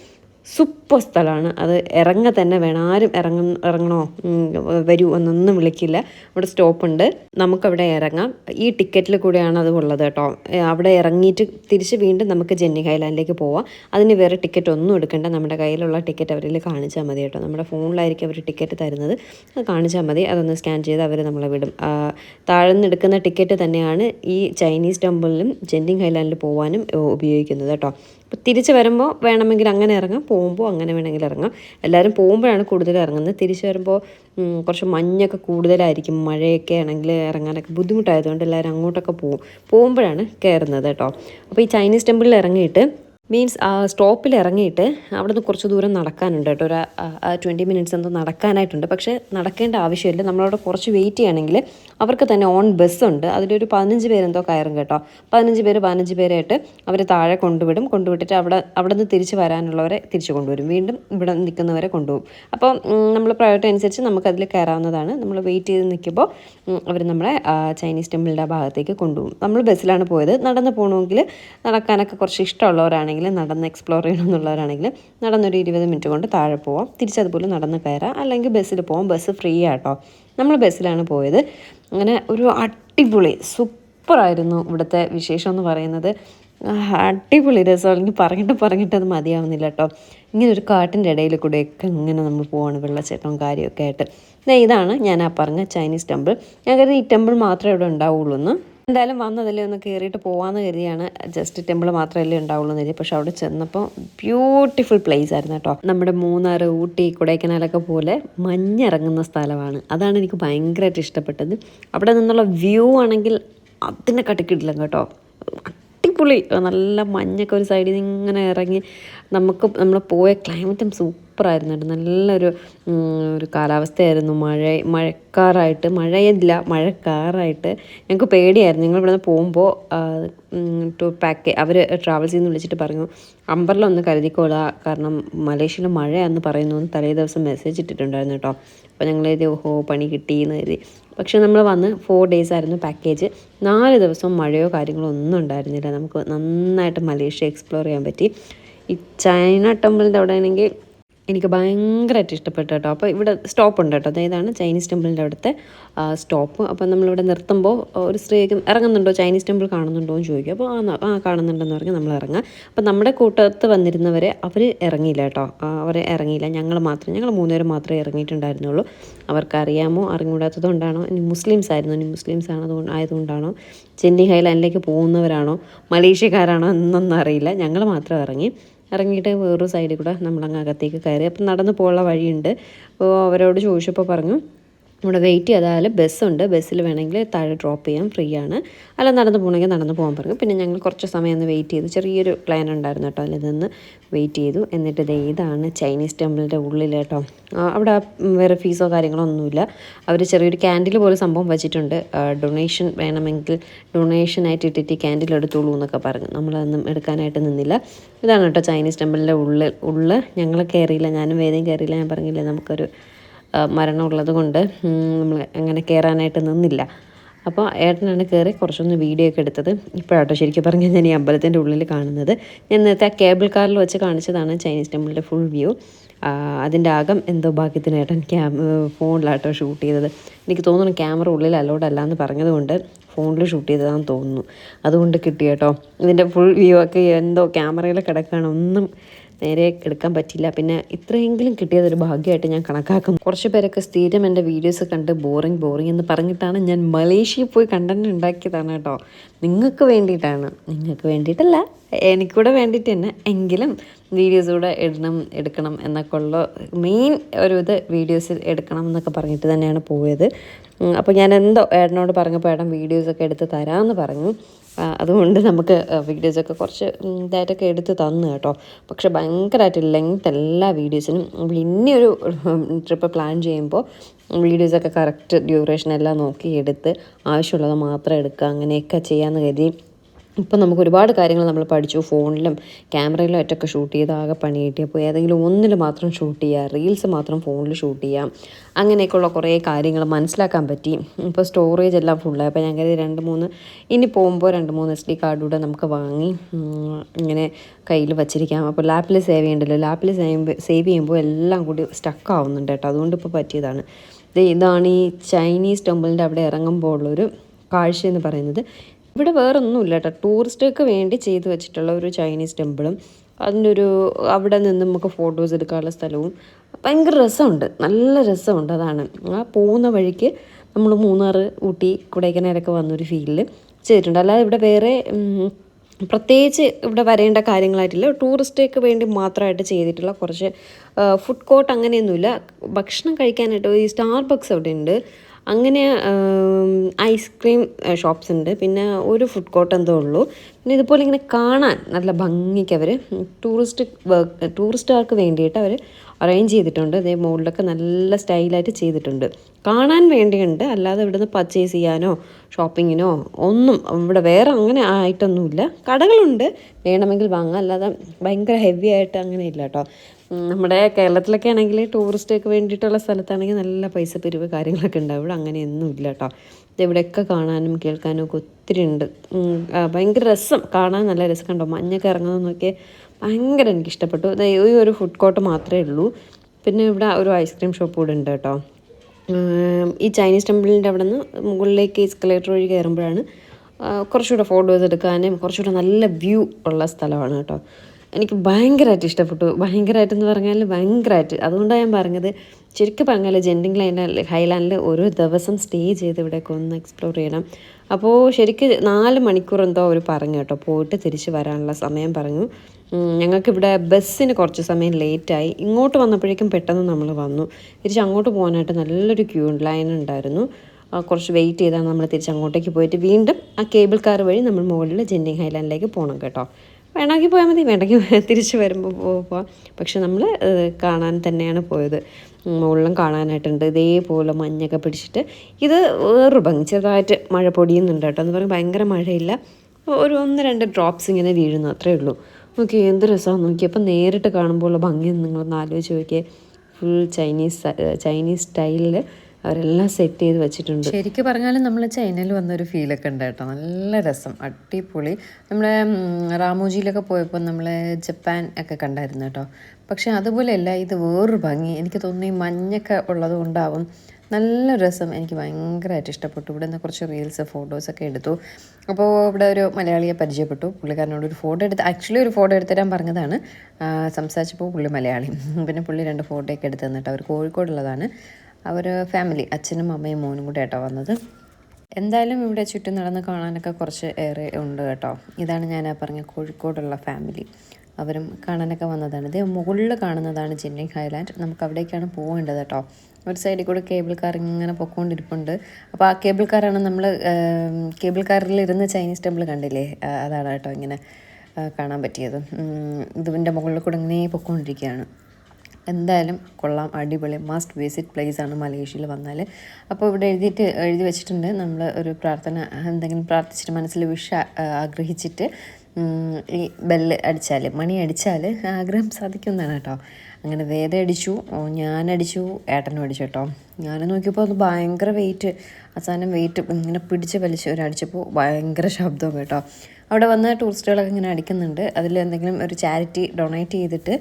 Speaker 1: സൂപ്പർ സ്ഥലമാണ്. അത് ഇറങ്ങ തന്നെ വേണം. ആരും ഇറങ്ങ ഇറങ്ങണോ? വരൂ എന്നൊന്നും വിളിക്കില്ല. അവിടെ സ്റ്റോപ്പുണ്ട് നമുക്കവിടെ ഇറങ്ങാം. ഈ ടിക്കറ്റിൽ കൂടെയാണ് അത് ഉള്ളത് കേട്ടോ. അവിടെ ഇറങ്ങിയിട്ട് തിരിച്ച് വീണ്ടും നമുക്ക് ജെന്നി ഹൈലാൻഡിലേക്ക് പോവാം. അതിന് വേറെ ടിക്കറ്റ് ഒന്നും എടുക്കേണ്ട. നമ്മുടെ കയ്യിലുള്ള ടിക്കറ്റ് അവരിൽ കാണിച്ചാൽ മതി കേട്ടോ. നമ്മുടെ ഫോണിലായിരിക്കും അവർ ടിക്കറ്റ് തരുന്നത്. അത് കാണിച്ചാൽ മതി. അതൊന്ന് സ്കാൻ ചെയ്ത് അവർ നമ്മളെ വിടും. താഴ്ന്നെടുക്കുന്ന ടിക്കറ്റ് തന്നെയാണ് ഈ ചൈനീസ് ടെമ്പിളിലും ജെന്നി ഹൈലാൻഡിൽ പോകാനും ഉപയോഗിക്കുന്നത് കേട്ടോ. തിരിച്ച് വരുമ്പോൾ വേണമെങ്കിൽ അങ്ങനെ ഇറങ്ങാം പോകുമ്പോൾ അങ്ങനെ വേണമെങ്കിൽ ഇറങ്ങാം. എല്ലാവരും പോകുമ്പോഴാണ് കൂടുതൽ ഇറങ്ങുന്നത്. തിരിച്ച് വരുമ്പോൾ കുറച്ച് മഞ്ഞൊക്കെ കൂടുതലായിരിക്കും മഴയൊക്കെ ആണെങ്കിൽ ഇറങ്ങാനൊക്കെ ബുദ്ധിമുട്ടായതുകൊണ്ട് എല്ലാവരും അങ്ങോട്ടൊക്കെ പോകും. പോകുമ്പോഴാണ് കയറുന്നത് കേട്ടോ. അപ്പോൾ ഈ ചൈനീസ് ടെമ്പിളിൽ ഇറങ്ങിയിട്ട് മീൻസ് സ്റ്റോപ്പിൽ ഇറങ്ങിയിട്ട് അവിടുന്ന് കുറച്ച് ദൂരം നടക്കാനുണ്ട് കേട്ടോ. ഒരു ട്വന്റി മിനിറ്റ്സ് എന്തോ നടക്കാനായിട്ടുണ്ട്. പക്ഷേ നടക്കേണ്ട ആവശ്യമില്ല. നമ്മളവിടെ കുറച്ച് വെയിറ്റ് ചെയ്യണമെങ്കിൽ അവർക്ക് തന്നെ ഓൺ ബസ്സുണ്ട് അതിലൊരു പതിനഞ്ച് പേരെന്തോ കയറും കേട്ടോ. പതിനഞ്ച് പേര് പതിനഞ്ച് പേരായിട്ട് അവർ താഴെ കൊണ്ടുവിടും. കൊണ്ടുവിട്ടിട്ട് അവിടെ അവിടെ നിന്ന് തിരിച്ച് വരാനുള്ളവരെ തിരിച്ച് കൊണ്ടുവരും. വീണ്ടും ഇവിടെ നിൽക്കുന്നവരെ കൊണ്ടുപോകും. അപ്പോൾ നമ്മൾ പ്രയോറിറ്റി അനുസരിച്ച് നമുക്കതിൽ കയറാവുന്നതാണ്. നമ്മൾ വെയിറ്റ് ചെയ്ത് നിൽക്കുമ്പോൾ അവർ നമ്മളെ ചൈനീസ് ടെമ്പിളിന്റെ ഭാഗത്തേക്ക് കൊണ്ടുപോകും. നമ്മൾ ബസ്സിലാണ് പോയത്. നടന്ന് പോകണമെങ്കിൽ നടക്കാനൊക്കെ കുറച്ച് ഇഷ്ടമുള്ളവരാണെങ്കിൽ നടന്ന് എക്സ്പ്ലോർ ചെയ്യണമെന്നുള്ളവരാണെങ്കിൽ നടന്നൊരു ഇരുപത് മിനിറ്റ് കൊണ്ട് താഴെ പോവാം. തിരിച്ചതുപോലെ നടന്ന് കയറാം. അല്ലെങ്കിൽ ബസ്സിൽ പോവാം. ബസ് ഫ്രീ ആട്ടോ. നമ്മൾ ബസ്സിലാണ് പോയത്. അങ്ങനെ ഒരു അടിപൊളി സൂപ്പറായിരുന്നു ഇവിടുത്തെ വിശേഷം എന്ന് പറയുന്നത്. അടിപൊളി രസം അല്ലെങ്കിൽ പറഞ്ഞിട്ട് പറഞ്ഞിട്ട് അത് മതിയാവുന്നില്ല കേട്ടോ ഇങ്ങനെ ഒരു കാട്ടിന്റെ ഇടയിൽ കൂടെയൊക്കെ ഇങ്ങനെ നമ്മൾ പോവാണ് വെള്ളച്ചാട്ടവും കാര്യമൊക്കെ ആയിട്ട്. ഇതാണ് ഞാൻ ആ പറഞ്ഞ ചൈനീസ് ടെമ്പിൾ ഞാൻ കരുതി ഈ ടെമ്പിൾ മാത്രമേ ഇവിടെ ഉണ്ടാവുള്ളൂ എന്ന്. എന്തായാലും വന്നതല്ലേ ഒന്ന് കയറിയിട്ട് പോകാമെന്ന് കരുതിയാണ്. ജസ്റ്റ് ടെമ്പിൾ മാത്രമല്ലേ ഉണ്ടാവുള്ളൂ എന്ന് കരുതി. പക്ഷെ അവിടെ ചെന്നപ്പോൾ ബ്യൂട്ടിഫുൾ പ്ലേസ് ആയിരുന്നു കേട്ടോ. നമ്മുടെ മൂന്നാർ ഊട്ടി കൊടൈക്കനാലൊക്കെ പോലെ മഞ്ഞിറങ്ങുന്ന സ്ഥലമാണ്. അതാണ് എനിക്ക് ഭയങ്കരമായിട്ട് ഇഷ്ടപ്പെട്ടത്. അവിടെ നിന്നുള്ള വ്യൂ ആണെങ്കിൽ അതിനെ കട്ടിക്കിട്ടില്ല കേട്ടോ. അടിപൊളി. നല്ല മഞ്ഞൊക്കെ ഒരു സൈഡിൽ നിന്ന് ഇങ്ങനെ ഇറങ്ങി നമുക്ക് നമ്മൾ പോയ ക്ലൈമറ്റും സൂപ്പറായിരുന്നു നല്ലൊരു ഒരു കാലാവസ്ഥയായിരുന്നു. മഴ മഴക്കാറായിട്ട് മഴയില്ല മഴക്കാറായിട്ട് ഞങ്ങൾക്ക് പേടിയായിരുന്നു. ഞങ്ങൾ ഇവിടെ നിന്ന് പോകുമ്പോൾ ടു പാക്ക് അവർ ട്രാവൽസിൽ വിളിച്ചിട്ട് പറഞ്ഞു അമ്പർല ഒന്ന് കരുതിക്കോളുക കാരണം മലേഷ്യയിൽ മഴയാണെന്ന് പറയുന്നു തലേ ദിവസം മെസ്സേജ് ഇട്ടിട്ടുണ്ടായിരുന്നു കേട്ടോ. അപ്പോൾ ഞങ്ങൾ ഓഹോ പണി കിട്ടിയെന്ന് കരുതി. പക്ഷേ നമ്മൾ വന്ന് ഫോർ ഡേയ്സ് ആയിരുന്നു പാക്കേജ് നാല് ദിവസം മഴയോ കാര്യങ്ങളോ ഒന്നും ഉണ്ടായിരുന്നില്ല. നമുക്ക് നന്നായിട്ട് മലേഷ്യ എക്സ്പ്ലോർ ചെയ്യാൻ പറ്റി. ഈ ചൈന ടെമ്പിളിന്റെ അവിടെ ആണെങ്കിൽ എനിക്ക് ഭയങ്കരമായിട്ട് ഇഷ്ടപ്പെട്ടു കേട്ടോ. അപ്പോൾ ഇവിടെ സ്റ്റോപ്പ് ഉണ്ട് കേട്ടോ. അതായതാണ് ചൈനീസ് ടെമ്പിളിന്റെ അവിടുത്തെ സ്റ്റോപ്പ്. അപ്പോൾ നമ്മളിവിടെ നിർത്തുമ്പോൾ ഒരു സ്ത്രീക്ക് ഇറങ്ങുന്നുണ്ടോ? ചൈനീസ് ടെമ്പിൾ കാണുന്നുണ്ടോ എന്ന് ചോദിക്കും. അപ്പോൾ ആ കാണുന്നുണ്ടെന്ന് പറഞ്ഞ് നമ്മൾ ഇറങ്ങുക. അപ്പോൾ നമ്മുടെ കൂട്ടത്ത് വന്നിരുന്നവരെ അവർ ഇറങ്ങിയില്ല കേട്ടോ. അവർ ഇറങ്ങിയില്ല. ഞങ്ങൾ മാത്രം ഞങ്ങൾ മൂന്നുപേരും മാത്രമേ ഇറങ്ങിയിട്ടുണ്ടായിരുന്നുള്ളൂ. അവർക്കറിയാമോ? അറിഞ്ഞുകൂടാത്തതുകൊണ്ടാണോ? അറിഞ്ഞുകൂടാത്തത് കൊണ്ടാണോ ഇനി മുസ്ലിംസ് ആയിരുന്നു. ഇനി മുസ്ലിംസ് ആണതുകൊണ്ട് ആയതുകൊണ്ടാണോ? ചെന്നൈ ഹൈലാൻഡിലേക്ക് പോകുന്നവരാണോ? മലേഷ്യക്കാരാണോ എന്നൊന്നും അറിയില്ല. ഞങ്ങൾ മാത്രം ഇറങ്ങി. ഇറങ്ങിയിട്ട് വേറൊരു സൈഡിൽ കൂടെ നമ്മളങ്ങ് അകത്തേക്ക് കയറി. അപ്പം നടന്ന് പോകാനുള്ള വഴിയുണ്ട്. അപ്പോൾ അവരോട് ചോദിച്ചപ്പോൾ പറഞ്ഞു ഇവിടെ വെയിറ്റ് ചെയ്താൽ ബസ്സുണ്ട് ബസ്സിൽ വേണമെങ്കിൽ താഴെ ഡ്രോപ്പ് ചെയ്യാം. ഫ്രീ ആണ്. അല്ല നടന്ന് പോകണമെങ്കിൽ നടന്ന് പോകാൻ പറഞ്ഞു പിന്നെ ഞങ്ങൾ കുറച്ച് സമയം ഒന്ന് വെയിറ്റ് ചെയ്തു. ചെറിയൊരു പ്ലാൻ ഉണ്ടായിരുന്നു കേട്ടോ. അതിൽ നിന്ന് വെയിറ്റ് ചെയ്തു. എന്നിട്ട് ഇത് ഇതാണ് ചൈനീസ് ടെമ്പിളിന്റെ ഉള്ളിൽ കേട്ടോ. അവിടെ വേറെ ഫീസോ കാര്യങ്ങളോ ഒന്നുമില്ല. അവർ ചെറിയൊരു ക്യാൻഡിൽ പോലെ സംഭവം വെച്ചിട്ടുണ്ട്. ഡൊണേഷൻ വേണമെങ്കിൽ ഡൊണേഷനായിട്ട് ഇട്ടിട്ട് ക്യാൻഡിൽ എടുത്തോളൂ എന്നൊക്കെ പറഞ്ഞു. നമ്മളതൊന്നും എടുക്കാനായിട്ട് നിന്നില്ല. ഇതാണ് കേട്ടോ ചൈനീസ് ടെമ്പിളിന്റെ ഉള്ളിൽ ഉള്ളിൽ ഞങ്ങൾ കയറിയില്ല ഞാനും വേദയും കയറിയില്ല ഞാൻ പറഞ്ഞില്ലേ നമുക്കൊരു മരണമുള്ളത് കൊണ്ട് നമ്മൾ അങ്ങനെ കയറാനായിട്ട് നിന്നില്ല. അപ്പോൾ ഏട്ടനാണ് കയറി കുറച്ചൊന്ന് വീഡിയോ ഒക്കെ എടുത്തത്. ഇപ്പോഴാട്ടോ ശരിക്കും പറഞ്ഞാൽ ഞാൻ ഈ അമ്പലത്തിന്റെ ഉള്ളിൽ കാണുന്നത്. ഞാൻ നേരത്തെ ആ കേബിൾ കാറിൽ വെച്ച് കാണിച്ചതാണ് ചൈനീസ് ടെമ്പിളിന്റെ ഫുൾ വ്യൂ അതിന്റെ അകം എന്തോ ഭാഗ്യത്തിന് ഏട്ടൻ ക്യാം ഫോണിലാട്ടോ ഷൂട്ട് ചെയ്തത്. എനിക്ക് തോന്നുന്നു ക്യാമറ ഉള്ളിൽ അലോഡ് അല്ല എന്ന് പറഞ്ഞതുകൊണ്ട് ഫോണിൽ ഷൂട്ട് ചെയ്തതാണെന്ന് തോന്നുന്നു. അതുകൊണ്ട് കിട്ടി കേട്ടോ ഇതിന്റെ ഫുൾ വ്യൂ ഒക്കെ എന്തോ ക്യാമറയിൽ കിടക്കുകയാണ് ഒന്നും നേരെ എടുക്കാൻ പറ്റില്ല പിന്നെ ഇത്രയെങ്കിലും കിട്ടിയതൊരു ഭാഗ്യമായിട്ട് ഞാൻ കണക്കാക്കും കുറച്ച് പേരൊക്കെ സ്ഥിരം എന്റെ വീഡിയോസ് കണ്ട് ബോറിങ് ബോറിങ് എന്ന് പറഞ്ഞിട്ടാണ് ഞാൻ മലേഷ്യയിൽ പോയി കണ്ടന്റ് ഉണ്ടാക്കിയതാണ് കേട്ടോ. നിങ്ങൾക്ക് വേണ്ടിയിട്ടാണ്. നിങ്ങൾക്ക് വേണ്ടിയിട്ടല്ല എനിക്കൂടെ വേണ്ടിയിട്ട് തന്നെ. എങ്കിലും വീഡിയോസ് കൂടെ ഇടണം എടുക്കണം എന്നൊക്കെ ഉള്ള മെയിൻ ഒരു ഇത് വീഡിയോസിൽ എടുക്കണം എന്നൊക്കെ പറഞ്ഞിട്ട് തന്നെയാണ് പോയത്. അപ്പോൾ ഞാൻ എന്തോ ഏട്ടനോട് പറഞ്ഞപ്പോൾ ഏട്ടൻ വീഡിയോസൊക്കെ എടുത്ത് തരാമെന്ന് പറഞ്ഞു. അതുകൊണ്ട് നമുക്ക് വീഡിയോസൊക്കെ കുറച്ച് ഇതായിട്ടൊക്കെ എടുത്ത് തന്നു കേട്ടോ. പക്ഷെ ഭയങ്കരമായിട്ട് ലെങ്ത് എല്ലാ വീഡിയോസിനും പിന്നെ ഒരു ട്രിപ്പ് പ്ലാൻ ചെയ്യുമ്പോൾ വീഡിയോസൊക്കെ കറക്റ്റ് ഡ്യൂറേഷൻ എല്ലാം നോക്കി എടുത്ത് ആവശ്യമുള്ളത് മാത്രം എടുക്കുക അങ്ങനെയൊക്കെ ചെയ്യാമെന്ന് കരുതി ഇപ്പം നമുക്ക് ഒരുപാട് കാര്യങ്ങൾ നമ്മൾ പഠിച്ചു. ഫോണിലും ക്യാമറയിലും ഒറ്റൊക്കെ ഷൂട്ട് ചെയ്ത് ആകെ പണി കിട്ടിയപ്പോൾ ഏതെങ്കിലും ഒന്നിൽ മാത്രം ഷൂട്ട് ചെയ്യുക റീൽസ് മാത്രം ഫോണിൽ ഷൂട്ട് ചെയ്യാം. അങ്ങനെയൊക്കെയുള്ള കുറേ കാര്യങ്ങൾ മനസ്സിലാക്കാൻ പറ്റി. ഇപ്പോൾ സ്റ്റോറേജ് എല്ലാം ഫുള്ളായി അപ്പോൾ ഞാൻ കരുതി രണ്ട് മൂന്ന് ഇനി പോകുമ്പോൾ രണ്ട് മൂന്ന് എസ് ഡി കാർഡ് കൂടെ നമുക്ക് വാങ്ങി ഇങ്ങനെ കയ്യിൽ വച്ചിരിക്കാം. അപ്പോൾ ലാപ്പിൽ സേവ് ചെയ്യണ്ടല്ലോ. ലാപ്പിൽ സേവ് സേവ് ചെയ്യുമ്പോൾ എല്ലാം കൂടി സ്റ്റക്ക് ആവുന്നുണ്ട് കേട്ടോ. അതുകൊണ്ട് ഇപ്പോൾ പറ്റിയതാണ്. ഇതാണ് ഈ ചൈനീസ് ടെമ്പിളിന്റെ അവിടെ ഇറങ്ങുമ്പോൾ ഉള്ളൊരു കാഴ്ച എന്ന് പറയുന്നത്. ഇവിടെ വേറെ ഒന്നുമില്ല കേട്ടോ ടൂറിസ്റ്റുകൾക്ക് വേണ്ടി ചെയ്തു വെച്ചിട്ടുള്ള ഒരു ചൈനീസ് ടെമ്പിളും അതിന്റെ ഒരു അവിടെ നിന്ന് നമുക്ക് ഫോട്ടോസ് എടുക്കാനുള്ള സ്ഥലവും ഭയങ്കര രസമുണ്ട്. നല്ല രസമുണ്ട് അതാണ്. ആ പോകുന്ന വഴിക്ക് നമ്മൾ മൂന്നാർ ഊട്ടി കൊടൈക്കനാലൊക്കെ വന്നൊരു ഫീലിൽ ചെയ്തിട്ടുണ്ട് അല്ലാതെ ഇവിടെ വേറെ പ്രത്യേകിച്ച് ഇവിടെ വരേണ്ട കാര്യങ്ങളായിട്ടില്ല. ടൂറിസ്റ്റേക്ക് വേണ്ടി മാത്രമായിട്ട് ചെയ്തിട്ടുള്ള കുറച്ച് ഫുഡ് കോർട്ട് അങ്ങനെയൊന്നുമില്ല. ഭക്ഷണം കഴിക്കാനായിട്ട് ഈ സ്റ്റാർ ബക്സ് അവിടെ ഉണ്ട്. അങ്ങനെ ഐസ്ക്രീം ഷോപ്സ് ഉണ്ട്. പിന്നെ ഒരു ഫുഡ് കോർട്ട് എന്തോ ഉള്ളൂ. പിന്നെ ഇതുപോലെ ഇങ്ങനെ കാണാൻ നല്ല ഭംഗിക്ക് അവർ ടൂറിസ്റ്റ് വർക്ക് ടൂറിസ്റ്റുകാർക്ക് വേണ്ടിയിട്ട് അവർ അറേഞ്ച് ചെയ്തിട്ടുണ്ട്. അതേ മുകളിലൊക്കെ നല്ല സ്റ്റൈലായിട്ട് ചെയ്തിട്ടുണ്ട്. കാണാൻ വേണ്ടിയുണ്ട്. അല്ലാതെ ഇവിടുന്ന് പർച്ചേസ് ചെയ്യാനോ ഷോപ്പിങ്ങിനോ ഒന്നും ഇവിടെ വേറെ അങ്ങനെ ആയിട്ടൊന്നുമില്ല. കടകളുണ്ട്. വേണമെങ്കിൽ വാങ്ങാം. അല്ലാതെ ഭയങ്കര ഹെവി ആയിട്ട് അങ്ങനെ ഇല്ല കേട്ടോ. നമ്മുടെ കേരളത്തിലൊക്കെ ആണെങ്കിൽ ടൂറിസ്റ്റൊക്കെ വേണ്ടിയിട്ടുള്ള സ്ഥലത്താണെങ്കിൽ നല്ല പൈസ പിരിവ് കാര്യങ്ങളൊക്കെ ഉണ്ടാവും. ഇവിടെ അങ്ങനെയൊന്നും ഇല്ല കേട്ടോ. ഇവിടെയൊക്കെ കാണാനും കേൾക്കാനും ഒക്കെ ഒത്തിരി ഉണ്ട്. ഭയങ്കര രസം. കാണാൻ നല്ല രസം കണ്ടോ? മഞ്ഞൊക്കെ ഇറങ്ങുന്നതൊക്കെ ഭയങ്കര എനിക്ക് ഇഷ്ടപ്പെട്ടു. ഈ ഒരു ഫുഡ് കോർട്ട് മാത്രമേ ഉള്ളൂ. പിന്നെ ഇവിടെ ഒരു ഐസ്ക്രീം ഷോപ്പ് കൂടെ ഉണ്ട് കേട്ടോ. ഈ ചൈനീസ് ടെമ്പിളിന്റെ അവിടെ നിന്ന് മുകളിലേക്ക് എസ്കലേറ്റർ വഴി കയറുമ്പോഴാണ് കുറച്ചുകൂടെ ഫോട്ടോസ് എടുക്കാനും കുറച്ചുകൂടെ നല്ല വ്യൂ ഉള്ള സ്ഥലമാണ് കേട്ടോ. എനിക്ക് ഭയങ്കരമായിട്ട് ഇഷ്ടപ്പെട്ടു. ഭയങ്കരമായിട്ടെന്ന് പറഞ്ഞാൽ ഭയങ്കരമായിട്ട് അതുകൊണ്ടാണ് ഞാൻ പറഞ്ഞത് ശരിക്കും പറഞ്ഞാൽ ജെൻഡിങ് ലൈനിൽ ഹൈലാൻഡിൽ ഒരു ദിവസം സ്റ്റേ ചെയ്ത് ഇവിടെയൊക്കെ ഒന്ന് എക്സ്പ്ലോർ ചെയ്യണം. അപ്പോൾ ശരിക്കും നാല് മണിക്കൂർ എന്തോ അവർ പറഞ്ഞു കേട്ടോ. പോയിട്ട് തിരിച്ച് വരാനുള്ള സമയം പറഞ്ഞു. ഞങ്ങൾക്കിവിടെ ബസ്സിന് കുറച്ച് സമയം ലേറ്റായി. ഇങ്ങോട്ട് വന്നപ്പോഴേക്കും പെട്ടെന്ന് നമ്മൾ വന്നു. തിരിച്ച് അങ്ങോട്ട് പോകാനായിട്ട് നല്ലൊരു ക്യൂ ലൈൻ ഉണ്ടായിരുന്നു. കുറച്ച് വെയിറ്റ് ചെയ്താണ് നമ്മൾ തിരിച്ച് അങ്ങോട്ടേക്ക് പോയിട്ട് വീണ്ടും ആ കേബിൾ കാർ വഴി നമ്മൾ മുകളിൽ ജെൻഡിങ് ഹൈലാൻഡിലേക്ക് പോകണം കേട്ടോ. വേണമെങ്കിൽ പോയാൽ മതി വേണമെങ്കിൽ തിരിച്ച് വരുമ്പോൾ പോവാം. പക്ഷെ നമ്മൾ കാണാൻ തന്നെയാണ് പോയത്. മുകളിലും കാണാനായിട്ടുണ്ട്. ഇതേപോലെ മഞ്ഞൊക്കെ പിടിച്ചിട്ട്. ഇത് വേറൊരു ഭംഗി. ചെറുതായിട്ട് മഴ പൊടിയുന്നുണ്ട് കേട്ടോ. എന്ന് പറയുമ്പോൾ ഭയങ്കര മഴയില്ല. ഒരു ഒന്ന് രണ്ട് ഡ്രോപ്സ് ഇങ്ങനെ വീഴുന്നു അത്രേ ഉള്ളൂ. നോക്കി എന്ത് രസമാണ് നോക്കി അപ്പം നേരിട്ട് കാണുമ്പോൾ ഉള്ള ഭംഗി നിങ്ങളൊന്ന് ആലോചിച്ച് നോക്കിയേ. ഫുൾ ചൈനീസ് ചൈനീസ് സ്റ്റൈലിൽ അവരെല്ലാം സെറ്റ് ചെയ്ത് വെച്ചിട്ടുണ്ട്. ശരിക്കും പറഞ്ഞാൽ നമ്മൾ ചൈനയിൽ വന്നൊരു ഫീലൊക്കെ ഉണ്ട് കേട്ടോ. നല്ല രസം. അടിപൊളി. നമ്മളെ റാമോജിയിലൊക്കെ പോയപ്പോൾ നമ്മൾ ജപ്പാൻ ഒക്കെ കണ്ടായിരുന്നു കേട്ടോ. പക്ഷേ അതുപോലെയല്ല ഇത് വേറൊരു ഭംഗി. എനിക്ക് തോന്നുന്നു മഞ്ഞൊക്കെ ഉള്ളത് കൊണ്ടാവും നല്ല രസം. എനിക്ക് ഭയങ്കരമായിട്ട് ഇഷ്ടപ്പെട്ടു. ഇവിടെ നിന്ന് കുറച്ച് റീൽസ് ഫോട്ടോസൊക്കെ എടുത്തു. അപ്പോൾ ഇവിടെ ഒരു മലയാളിയെ പരിചയപ്പെട്ടു. പുള്ളിക്കാരനോട് ഒരു ഫോട്ടോ എടുത്ത് ആക്ച്വലി ഒരു ഫോട്ടോ എടുത്ത് തരാൻ പറഞ്ഞതാണ്. സംസാരിച്ചപ്പോൾ പുള്ളി മലയാളി. പിന്നെ പുള്ളി രണ്ട് ഫോട്ടോയൊക്കെ എടുത്തു തന്നിട്ട് അവർ കോഴിക്കോടുള്ളതാണ്. അവർ ഫാമിലി അച്ഛനും അമ്മയും മോനും കൂടെ ആയിട്ടോ വന്നത്. എന്തായാലും ഇവിടെ ചുറ്റും നടന്ന് കാണാനൊക്കെ കുറച്ച് ഏറെ ഉണ്ട് കേട്ടോ. ഇതാണ് ഞാൻ പറഞ്ഞ കോഴിക്കോടുള്ള ഫാമിലി അവരും കാണാനൊക്കെ വന്നതാണ്. ഇത് മുകളിൽ കാണുന്നതാണ് ചെന്നൈ ഹൈലാൻഡ് നമുക്ക് അവിടേക്കാണ് പോകേണ്ടത് കേട്ടോ. ഒരു സൈഡിൽ കൂടെ കേബിൾ കാർ ഇങ്ങനെ പൊക്കോണ്ടിരിപ്പുണ്ട്. അപ്പോൾ ആ കേബിൾ കാറാണ് നമ്മൾ കേബിൾ കാറിൽ ഇരുന്ന് ചൈനീസ് ടെമ്പിൾ കണ്ടില്ലേ? അതാണ് കേട്ടോ ഇങ്ങനെ കാണാൻ പറ്റിയത്. ഇതിന്റെ മുകളിൽ കൂടെ ഇങ്ങനെ പൊക്കോണ്ടിരിക്കുകയാണ് എന്തായാലും കൊള്ളാം അടിപൊളി. മസ്റ്റ് വിസിറ്റ് പ്ലേസ് ആണ് മലേഷ്യയിൽ വന്നാൽ അപ്പോൾ ഇവിടെ എഴുതിയിട്ട് എഴുതി വെച്ചിട്ടുണ്ട്. നമ്മൾ ഒരു പ്രാർത്ഥന എന്തെങ്കിലും പ്രാർത്ഥിച്ചിട്ട് മനസ്സിൽ വിഷ ആഗ്രഹിച്ചിട്ട് ഈ ബെല്ല് അടിച്ചാൽ മണി അടിച്ചാൽ ആഗ്രഹം സാധിക്കുന്നതാണ് കേട്ടോ. അങ്ങനെ വേദ അടിച്ചു ഞാനടിച്ചു ഏട്ടനും അടിച്ചു കേട്ടോ. ഞാൻ നോക്കിയപ്പോൾ അത് ഭയങ്കര വെയിറ്റ് അവസാനം വെയിറ്റ് ഇങ്ങനെ പിടിച്ച് വലിച്ച് ഒരടിച്ചപ്പോൾ ഭയങ്കര ശബ്ദവും കേട്ടോ. അവിടെ വന്ന ടൂറിസ്റ്റുകളൊക്കെ ഇങ്ങനെ അടിക്കുന്നുണ്ട്. അതിൽ എന്തെങ്കിലും ഒരു ചാരിറ്റി ഡൊണേറ്റ് ചെയ്തിട്ട്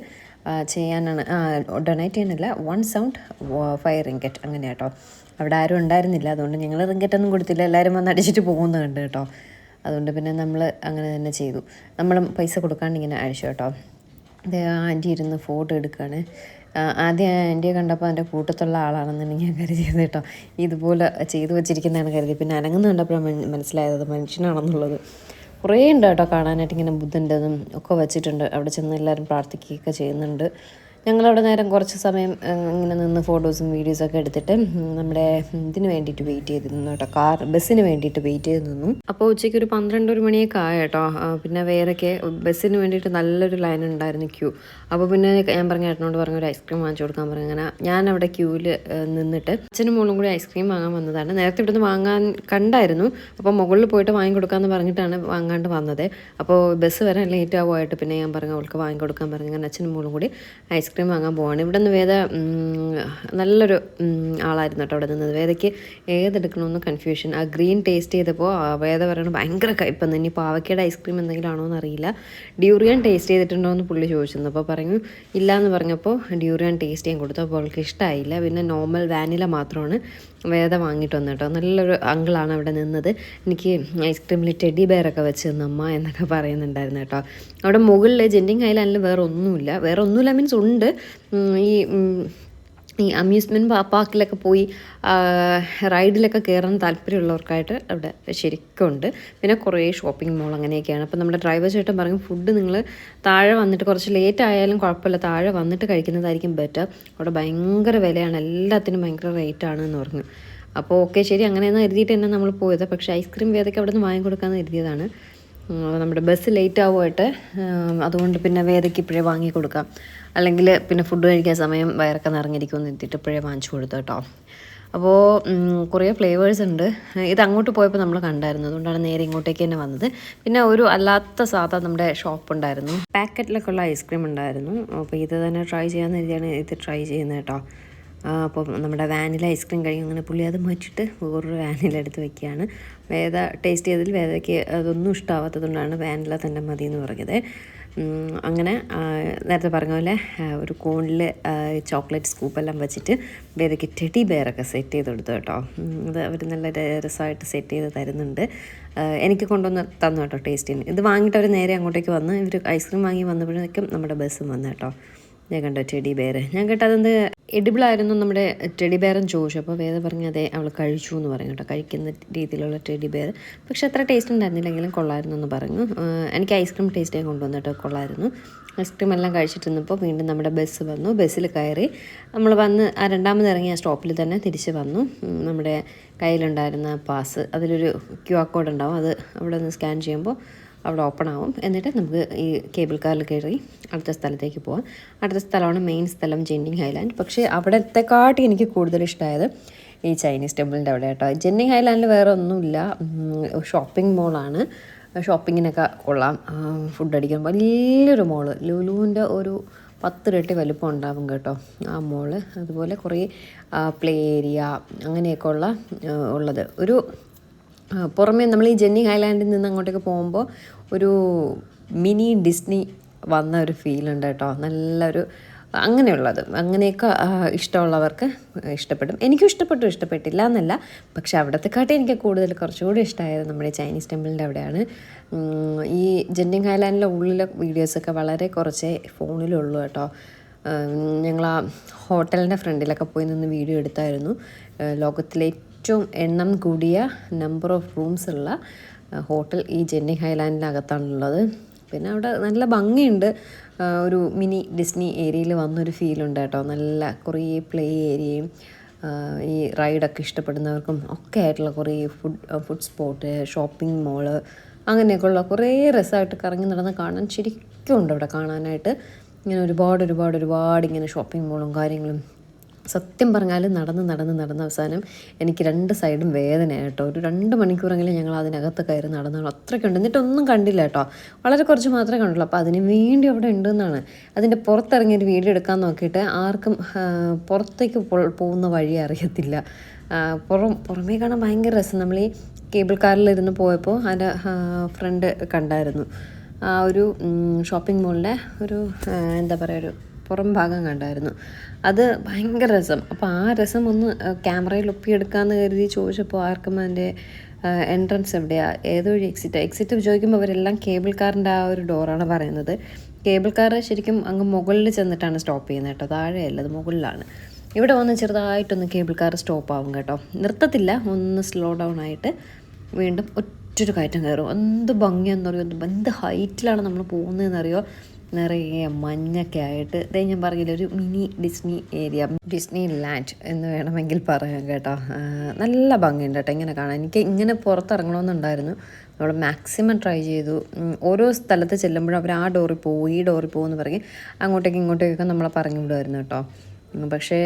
Speaker 1: ചെയ്യാനാണ്. ഡൊണേറ്റ് ചെയ്യാനല്ല വൺ സൗണ്ട് ഫൈവ് റിങ്കറ്റ് അങ്ങനെ കേട്ടോ. അവിടെ ആരും ഉണ്ടായിരുന്നില്ല. അതുകൊണ്ട് ഞങ്ങൾ റിങ്കറ്റൊന്നും കൊടുത്തില്ല. എല്ലാവരും വന്ന് അടിച്ചിട്ട് പോകുന്നത് കണ്ട് കേട്ടോ. അതുകൊണ്ട് പിന്നെ നമ്മൾ അങ്ങനെ തന്നെ ചെയ്തു. നമ്മൾ പൈസ കൊടുക്കാണ്ട് ഇങ്ങനെ അഴിച്ചു കേട്ടോ. ആന്റി ഇരുന്ന് ഫോട്ടോ എടുക്കുകയാണ് ആദ്യം ആന്റിയെ കണ്ടപ്പോൾ എന്റെ കൂട്ടത്തുള്ള ആളാണെന്നാണ് ഞാൻ കരുതിയത് കേട്ടോ. ഇതുപോലെ ചെയ്തു വെച്ചിരിക്കുന്നതാണ് കരുതി പിന്നെ അനങ്ങുന്ന കണ്ടപ്പോഴാണ് മന- മനസ്സിലായത് മനുഷ്യനാണെന്നുള്ളത്. കുറേ ഉണ്ട് കേട്ടോ കാണാനായിട്ട് ഇങ്ങനെ ബുദ്ധന്റെതും ഒക്കെ വെച്ചിട്ടുണ്ട്. അവിടെ ചെന്ന് എല്ലാവരും പ്രാർത്ഥിക്കുകയൊക്കെ ചെയ്യുന്നുണ്ട്. ഞങ്ങളവിടെ നേരം കുറച്ച് സമയം ഇങ്ങനെ നിന്ന് ഫോട്ടോസും വീഡിയോസൊക്കെ എടുത്തിട്ട് നമ്മുടെ ഇതിന് വേണ്ടിയിട്ട് വെയിറ്റ് ചെയ്ത് നിന്നു കേട്ടോ. കാർ ബസ്സിന് വേണ്ടിയിട്ട് വെയിറ്റ് ചെയ്ത് നിന്നു. അപ്പോൾ ഉച്ചയ്ക്ക് ഒരു പന്ത്രണ്ട് ഒരു മണിയൊക്കെ ആയ കേട്ടോ. പിന്നെ വേറൊക്കെ ബസ്സിന് വേണ്ടിയിട്ട് നല്ലൊരു ലൈൻ ഉണ്ടായിരുന്നു ക്യൂ. അപ്പോൾ പിന്നെ ഞാൻ പറഞ്ഞ ഏട്ടനോട് പറഞ്ഞു ഒരു ഐസ്ക്രീം വാങ്ങിച്ചു കൊടുക്കാൻ പറഞ്ഞു. അങ്ങനെ ഞാൻ അവിടെ ക്യൂവിൽ നിന്നിട്ട് അച്ഛനും മോളും കൂടി ഐസ്ക്രീം വാങ്ങാൻ വന്നതാണ്. നേരത്തെ ഇവിടുന്ന് വാങ്ങാൻ കണ്ടായിരുന്നു. അപ്പോൾ മുകളിൽ പോയിട്ട് വാങ്ങിക്കൊടുക്കാമെന്ന് പറഞ്ഞിട്ടാണ് വാങ്ങാണ്ട് വന്നത്. അപ്പോൾ ബസ് വരാൻ ലേറ്റ് ആവുമായിട്ട് പിന്നെ ഞാൻ പറഞ്ഞു അവൾക്ക് വാങ്ങിക്കൊടുക്കാൻ പറഞ്ഞു. അങ്ങനെ അച്ഛനും മോളും കൂടി ഐസ്ക്രീം വാങ്ങാൻ പോവാണ്. ഇവിടെ നിന്ന് വേദ നല്ലൊരു ആളായിരുന്നു കേട്ടോ അവിടെ നിന്നത്. വേദയ്ക്ക് ഏതെടുക്കണമെന്ന് കൺഫ്യൂഷൻ ആ ഗ്രീൻ ടേസ്റ്റ് ചെയ്തപ്പോൾ വേദ പറയണ ഭയങ്കര കയ്പ്പെന്ന്. ഇനി പാവക്കയുടെ ഐസ്ക്രീം എന്തെങ്കിലും ആണോ എന്ന് അറിയില്ല ഡ്യൂറിയൻ ടേസ്റ്റ് ചെയ്തിട്ടുണ്ടോ എന്ന് പുള്ളി ചോദിച്ചിരുന്നു. അപ്പോൾ പറഞ്ഞു ഇല്ല എന്ന് പറഞ്ഞപ്പോൾ ഡ്യൂറിയൻ ടേസ്റ്റ് ചെയ്യാൻ കൊടുത്തു. അപ്പോൾ അവൾക്ക് ഇഷ്ടമായില്ല പിന്നെ നോർമൽ വാനില മാത്രമാണ്. വേദ വാങ്ങിയിട്ട് വന്നു കേട്ടോ. നല്ലൊരു അങ്കിളാണ് അവിടെ നിന്നത്. എനിക്ക് ഐസ്ക്രീമിൽ ടെഡി ബെയറൊക്കെ വെച്ച് തന്നമ്മ എന്നൊക്കെ പറയുന്നുണ്ടായിരുന്നു കേട്ടോ. അവിടെ മുകളിൽ ജെന്റിങ് ഐലാൻഡിൽ വേറെ ഒന്നുമില്ല വേറെ ഒന്നുമില്ല മീൻസ് ഉണ്ട് ഈ ഈ അമ്യൂസ്മെന്റ് പാർക്കിലൊക്കെ പോയി റൈഡിലൊക്കെ കയറാൻ താല്പര്യമുള്ളവർക്കായിട്ട് അവിടെ ശരിക്കും ഉണ്ട് പിന്നെ കുറേ ഷോപ്പിംഗ് മോൾ അങ്ങനെയൊക്കെയാണ്. അപ്പോൾ നമ്മുടെ ഡ്രൈവർ ചേട്ടൻ പറയും ഫുഡ് നിങ്ങൾ താഴെ വന്നിട്ട് കുറച്ച് ലേറ്റ് ആയാലും കുഴപ്പമില്ല. താഴെ വന്നിട്ട് കഴിക്കുന്നതായിരിക്കും ബെറ്റർ അവിടെ ഭയങ്കര വിലയാണ്. എല്ലാത്തിനും ഭയങ്കര റേറ്റ് ആണ് എന്ന് പറഞ്ഞു. അപ്പോൾ ഓക്കെ ശരി അങ്ങനെയെന്ന് കരുതിയിട്ട് തന്നെ നമ്മൾ പോയത്. പക്ഷേ ഐസ്ക്രീം വേദയ്ക്ക് അവിടെ നിന്ന് വാങ്ങിക്കൊടുക്കാമെന്ന് കരുതിയതാണ്. നമ്മുടെ ബസ് ലേറ്റ് ആവുമായിട്ട് അതുകൊണ്ട് പിന്നെ വേദയ്ക്ക് ഇപ്പോഴേ വാങ്ങി കൊടുക്കാം. അല്ലെങ്കിൽ പിന്നെ ഫുഡ് കഴിക്കാൻ സമയം വയറൊക്കെ നിറഞ്ഞിരിക്കുമെന്ന് എത്തിയിട്ട് ഇപ്പോഴേ വാങ്ങിച്ചു കൊടുത്തു കേട്ടോ. അപ്പോൾ കുറേ ഫ്ലേവേഴ്സ് ഉണ്ട്. ഇത് അങ്ങോട്ട് പോയപ്പോൾ നമ്മൾ കണ്ടായിരുന്നു. അതുകൊണ്ടാണ് നേരെ ഇങ്ങോട്ടേക്ക് തന്നെ വന്നത്. പിന്നെ ഒരു അല്ലാത്ത സാധാ നമ്മുടെ ഷോപ്പ് ഉണ്ടായിരുന്നു. പാക്കറ്റിലൊക്കെ ഉള്ള ഐസ്ക്രീം ഉണ്ടായിരുന്നു. അപ്പോൾ ഇത് തന്നെ ട്രൈ ചെയ്യാമെന്ന് കരുതിയാണ് ഇത് ട്രൈ ചെയ്യുന്നത് കേട്ടോ. അപ്പം നമ്മുടെ വാനില ഐസ്ക്രീം കഴിക്കും അങ്ങനെ പുള്ളി അത് മാറ്റിയിട്ട് വേറൊരു വാനില എടുത്ത് വെക്കുകയാണ്. വേദ ടേസ്റ്റ് ചെയ്തതിൽ വേദയ്ക്ക് അതൊന്നും ഇഷ്ടമാവാത്തതുകൊണ്ടാണ് വാനില തന്നെ മതി എന്ന് പറഞ്ഞത് അങ്ങനെ നേരത്തെ പറഞ്ഞ പോലെ ഒരു കോണിൽ ചോക്ലേറ്റ് സ്കൂപ്പെല്ലാം വെച്ചിട്ട് വേദയ്ക്ക് ടെഡി ബെയറൊക്കെ സെറ്റ് ചെയ്ത് കൊടുത്തു കേട്ടോ. അത് അവർ നല്ല രസമായിട്ട് സെറ്റ് ചെയ്ത് തരുന്നുണ്ട്. എനിക്ക് കൊണ്ടുവന്ന് തന്നു കേട്ടോ ടേസ്റ്റിന്. ഇത് വാങ്ങിയിട്ട് അവർ നേരെ അങ്ങോട്ടേക്ക് വന്ന് ഇവർ ഐസ്ക്രീം വാങ്ങി വന്നപ്പോഴേക്കും നമ്മുടെ ബസ്സും വന്നു കേട്ടോ. ഞാൻ കണ്ട ടെഡി ബെയർ ഞാൻ കേട്ടതെന്ത് ആയിരുന്നു നമ്മുടെ ടെഡി ബെയറും ചോദിച്ചു അപ്പോൾ വേദ പറഞ്ഞു അതെ അവൾ കഴിച്ചു എന്ന് പറഞ്ഞു കേട്ടോ. കഴിക്കുന്ന രീതിയിലുള്ള ടെഡി ബെയർ പക്ഷെ അത്ര ടേസ്റ്റ് ഉണ്ടായിരുന്നില്ലെങ്കിലും കൊള്ളായിരുന്നു എന്ന് പറഞ്ഞു. എനിക്ക് ഐസ്ക്രീം ടേസ്റ്റ് ഞാൻ കേട്ടോ. കൊള്ളായിരുന്നു. ഐസ്ക്രീം എല്ലാം കഴിച്ചിട്ടിരുന്നപ്പോൾ വീണ്ടും നമ്മുടെ ബസ് വന്നു. ബസ്സിൽ കയറി നമ്മൾ വന്ന് ആ രണ്ടാമത് ഇറങ്ങിയ സ്റ്റോപ്പിൽ തന്നെ തിരിച്ച് വന്നു. നമ്മുടെ കയ്യിലുണ്ടായിരുന്ന പാസ് അതിലൊരു ക്യു ആർ കോഡ് ഉണ്ടാവും. അത് അവിടെ നിന്ന് സ്കാൻ ചെയ്യുമ്പോൾ അവിടെ ഓപ്പൺ ആവും. എന്നിട്ട് നമുക്ക് ഈ കേബിൾ കാറിൽ കയറി അടുത്ത സ്ഥലത്തേക്ക് പോവാം. അടുത്ത സ്ഥലമാണ് മെയിൻ സ്ഥലം ജെന്നിങ് ഹൈലാൻഡ് പക്ഷേ അവിടത്തെക്കാട്ടി എനിക്ക് കൂടുതൽ ഇഷ്ടമായത് ഈ ചൈനീസ് ടെമ്പിളിന്റെ അവിടെ കേട്ടോ. ജെന്നിങ് ഹൈലാൻഡിൽ വേറെ ഒന്നുമില്ല. ഷോപ്പിംഗ് മോളാണ് ഷോപ്പിങ്ങിനൊക്കെ കൊള്ളാം. ഫുഡ് അടിക്കാൻ വലിയൊരു മോൾ ലുലുവിന്റെ ഒരു പത്തിരട്ടി വലുപ്പം ഉണ്ടാവും കേട്ടോ ആ മോൾ അതുപോലെ കുറേ പ്ലേ ഏരിയ അങ്ങനെയൊക്കെ ഉള്ള ഉള്ളത്. ഒരു പുറമേ നമ്മൾ ഈ ജെന്നി ഹൈലാൻഡിൽ നിന്ന് അങ്ങോട്ടേക്ക് പോകുമ്പോൾ ഒരു മിനി ഡിസ്നി വന്ന ഒരു ഫീൽ ഉണ്ട് കേട്ടോ. നല്ലൊരു അങ്ങനെയുള്ളത്. അങ്ങനെയൊക്കെ ഇഷ്ടമുള്ളവർക്ക് ഇഷ്ടപ്പെടും. എനിക്കും ഇഷ്ടപ്പെട്ടു ഇഷ്ടപ്പെട്ടില്ല എന്നല്ല. പക്ഷെ അവിടത്തെക്കാട്ടി എനിക്ക് കൂടുതൽ കുറച്ചുകൂടി ഇഷ്ടമായത് നമ്മുടെ ചൈനീസ് ടെമ്പിളിന്റെ അവിടെയാണ്. ഈ ജെന്നി ഹൈലാൻഡിലെ ഉള്ളിലെ വീഡിയോസൊക്കെ വളരെ കുറച്ചേ ഫോണിലുള്ളൂ കേട്ടോ. ഞങ്ങൾ ആ ഹോട്ടലിന്റെ ഫ്രണ്ടിലൊക്കെ പോയി നിന്ന് വീഡിയോ എടുത്തായിരുന്നു. ലോകത്തിലെ ഏറ്റവും എണ്ണം കൂടിയ നമ്പർ ഓഫ് റൂംസ് ഉള്ള ഹോട്ടൽ ഈ ജെന്നി ഹൈലാൻഡിനകത്താണുള്ളത് പിന്നെ അവിടെ നല്ല ഭംഗിയുണ്ട്. ഒരു മിനി ഡിസ്നി ഏരിയയിൽ വന്നൊരു ഫീലുണ്ട് കേട്ടോ. നല്ല കുറേ പ്ലേ ഏരിയയും ഈ റൈഡൊക്കെ ഇഷ്ടപ്പെടുന്നവർക്കും ഒക്കെ ആയിട്ടുള്ള കുറേ food food spot shopping mall അങ്ങനെയൊക്കെയുള്ള കുറേ രസമായിട്ട് കറങ്ങി നടന്ന് കാണാൻ ശരിക്കും ഉണ്ട് അവിടെ കാണാനായിട്ട്. ഇങ്ങനെ ഒരുപാട് ഒരുപാട് ഒരുപാട് ഇങ്ങനെ ഷോപ്പിംഗ് മോളും കാര്യങ്ങളും സത്യം പറഞ്ഞാൽ നടന്ന് നടന്ന് നടന്ന അവസാനം എനിക്ക് രണ്ട് സൈഡും വേദന കേട്ടോ. ഒരു രണ്ട് മണിക്കൂറെങ്കിലും ഞങ്ങൾ അതിനകത്ത് കയറി നടന്നോളൂ. അത്രയ്ക്കുണ്ട് എന്നിട്ടൊന്നും കണ്ടില്ല കേട്ടോ. വളരെ കുറച്ച് മാത്രമേ കണ്ടുള്ളൂ. അപ്പോൾ അതിന് വേണ്ടി അവിടെ ഉണ്ടെന്നാണ്. അതിന്റെ പുറത്തിറങ്ങി ഒരു വീഡിയോ എടുക്കാൻ നോക്കിയിട്ട് ആർക്കും പുറത്തേക്ക് പോകുന്ന വഴി അറിയത്തില്ല. പുറം പുറമേ കാണാൻ ഭയങ്കര രസം. നമ്മൾ ഈ കേബിൾ കാറിലിരുന്ന് പോയപ്പോൾ അതിന്റെ ഫ്രണ്ട് കണ്ടായിരുന്നു. ആ ഒരു ഷോപ്പിംഗ് മോളിന്റെ ഒരു എന്താ പറയുക ഒരു പുറം ഭാഗം കണ്ടായിരുന്നു. അത് ഭയങ്കര രസം. അപ്പോൾ ആ രസം ഒന്ന് ക്യാമറയിൽ ഒപ്പിയെടുക്കാമെന്ന് കരുതി ചോദിച്ചപ്പോൾ ആർക്കും അതിന്റെ എൻട്രൻസ് എവിടെയാണ് ഏതോ ഒരു എക്സിറ്റ് എക്സിറ്റ് ചോദിക്കുമ്പോൾ അവരെല്ലാം കേബിൾ കാറിന്റെ ആ ഒരു ഡോറാണ് പറയുന്നത്. കേബിൾ കാർ ശരിക്കും അങ്ങ് മുകളിൽ ചെന്നിട്ടാണ് സ്റ്റോപ്പ് ചെയ്യുന്നത് കേട്ടോ. താഴെയല്ല അത് മുകളിലാണ്. ഇവിടെ വന്ന് ചെറുതായിട്ടൊന്ന് കേബിൾ കാർ സ്റ്റോപ്പ് ആവും കേട്ടോ. നിർത്തത്തില്ല ഒന്ന് സ്ലോ ഡൗൺ ആയിട്ട് വീണ്ടും ഒറ്റൊരു കയറ്റം കയറും. എന്ത് ഭംഗിയാണെന്നറിയോ എന്ത് എന്ത് ഹൈറ്റിലാണ് നമ്മൾ പോകുന്നതെന്നറിയോ? നിറയെ മഞ്ഞൊക്കെ ആയിട്ട്. ഇതേ ഞാൻ പറഞ്ഞില്ല ഒരു mini Disney area Disney land എന്ന് വേണമെങ്കിൽ പറയാം കേട്ടോ. നല്ല ഭംഗിയുണ്ട് കേട്ടോ ഇങ്ങനെ കാണാൻ. എനിക്ക് ഇങ്ങനെ പുറത്തിറങ്ങണമെന്നുണ്ടായിരുന്നു. നമ്മൾ മാക്സിമം ട്രൈ ചെയ്തു. ഓരോ സ്ഥലത്ത് ചെല്ലുമ്പോഴും അവർ ആ ഡോറിൽ ഈ ഡോറിൽ പോകും എന്ന് പറഞ്ഞ് അങ്ങോട്ടേക്ക് ഇങ്ങോട്ടേക്കൊക്കെ നമ്മളെ പറഞ്ഞു വിടുമായിരുന്നു കേട്ടോ പക്ഷേ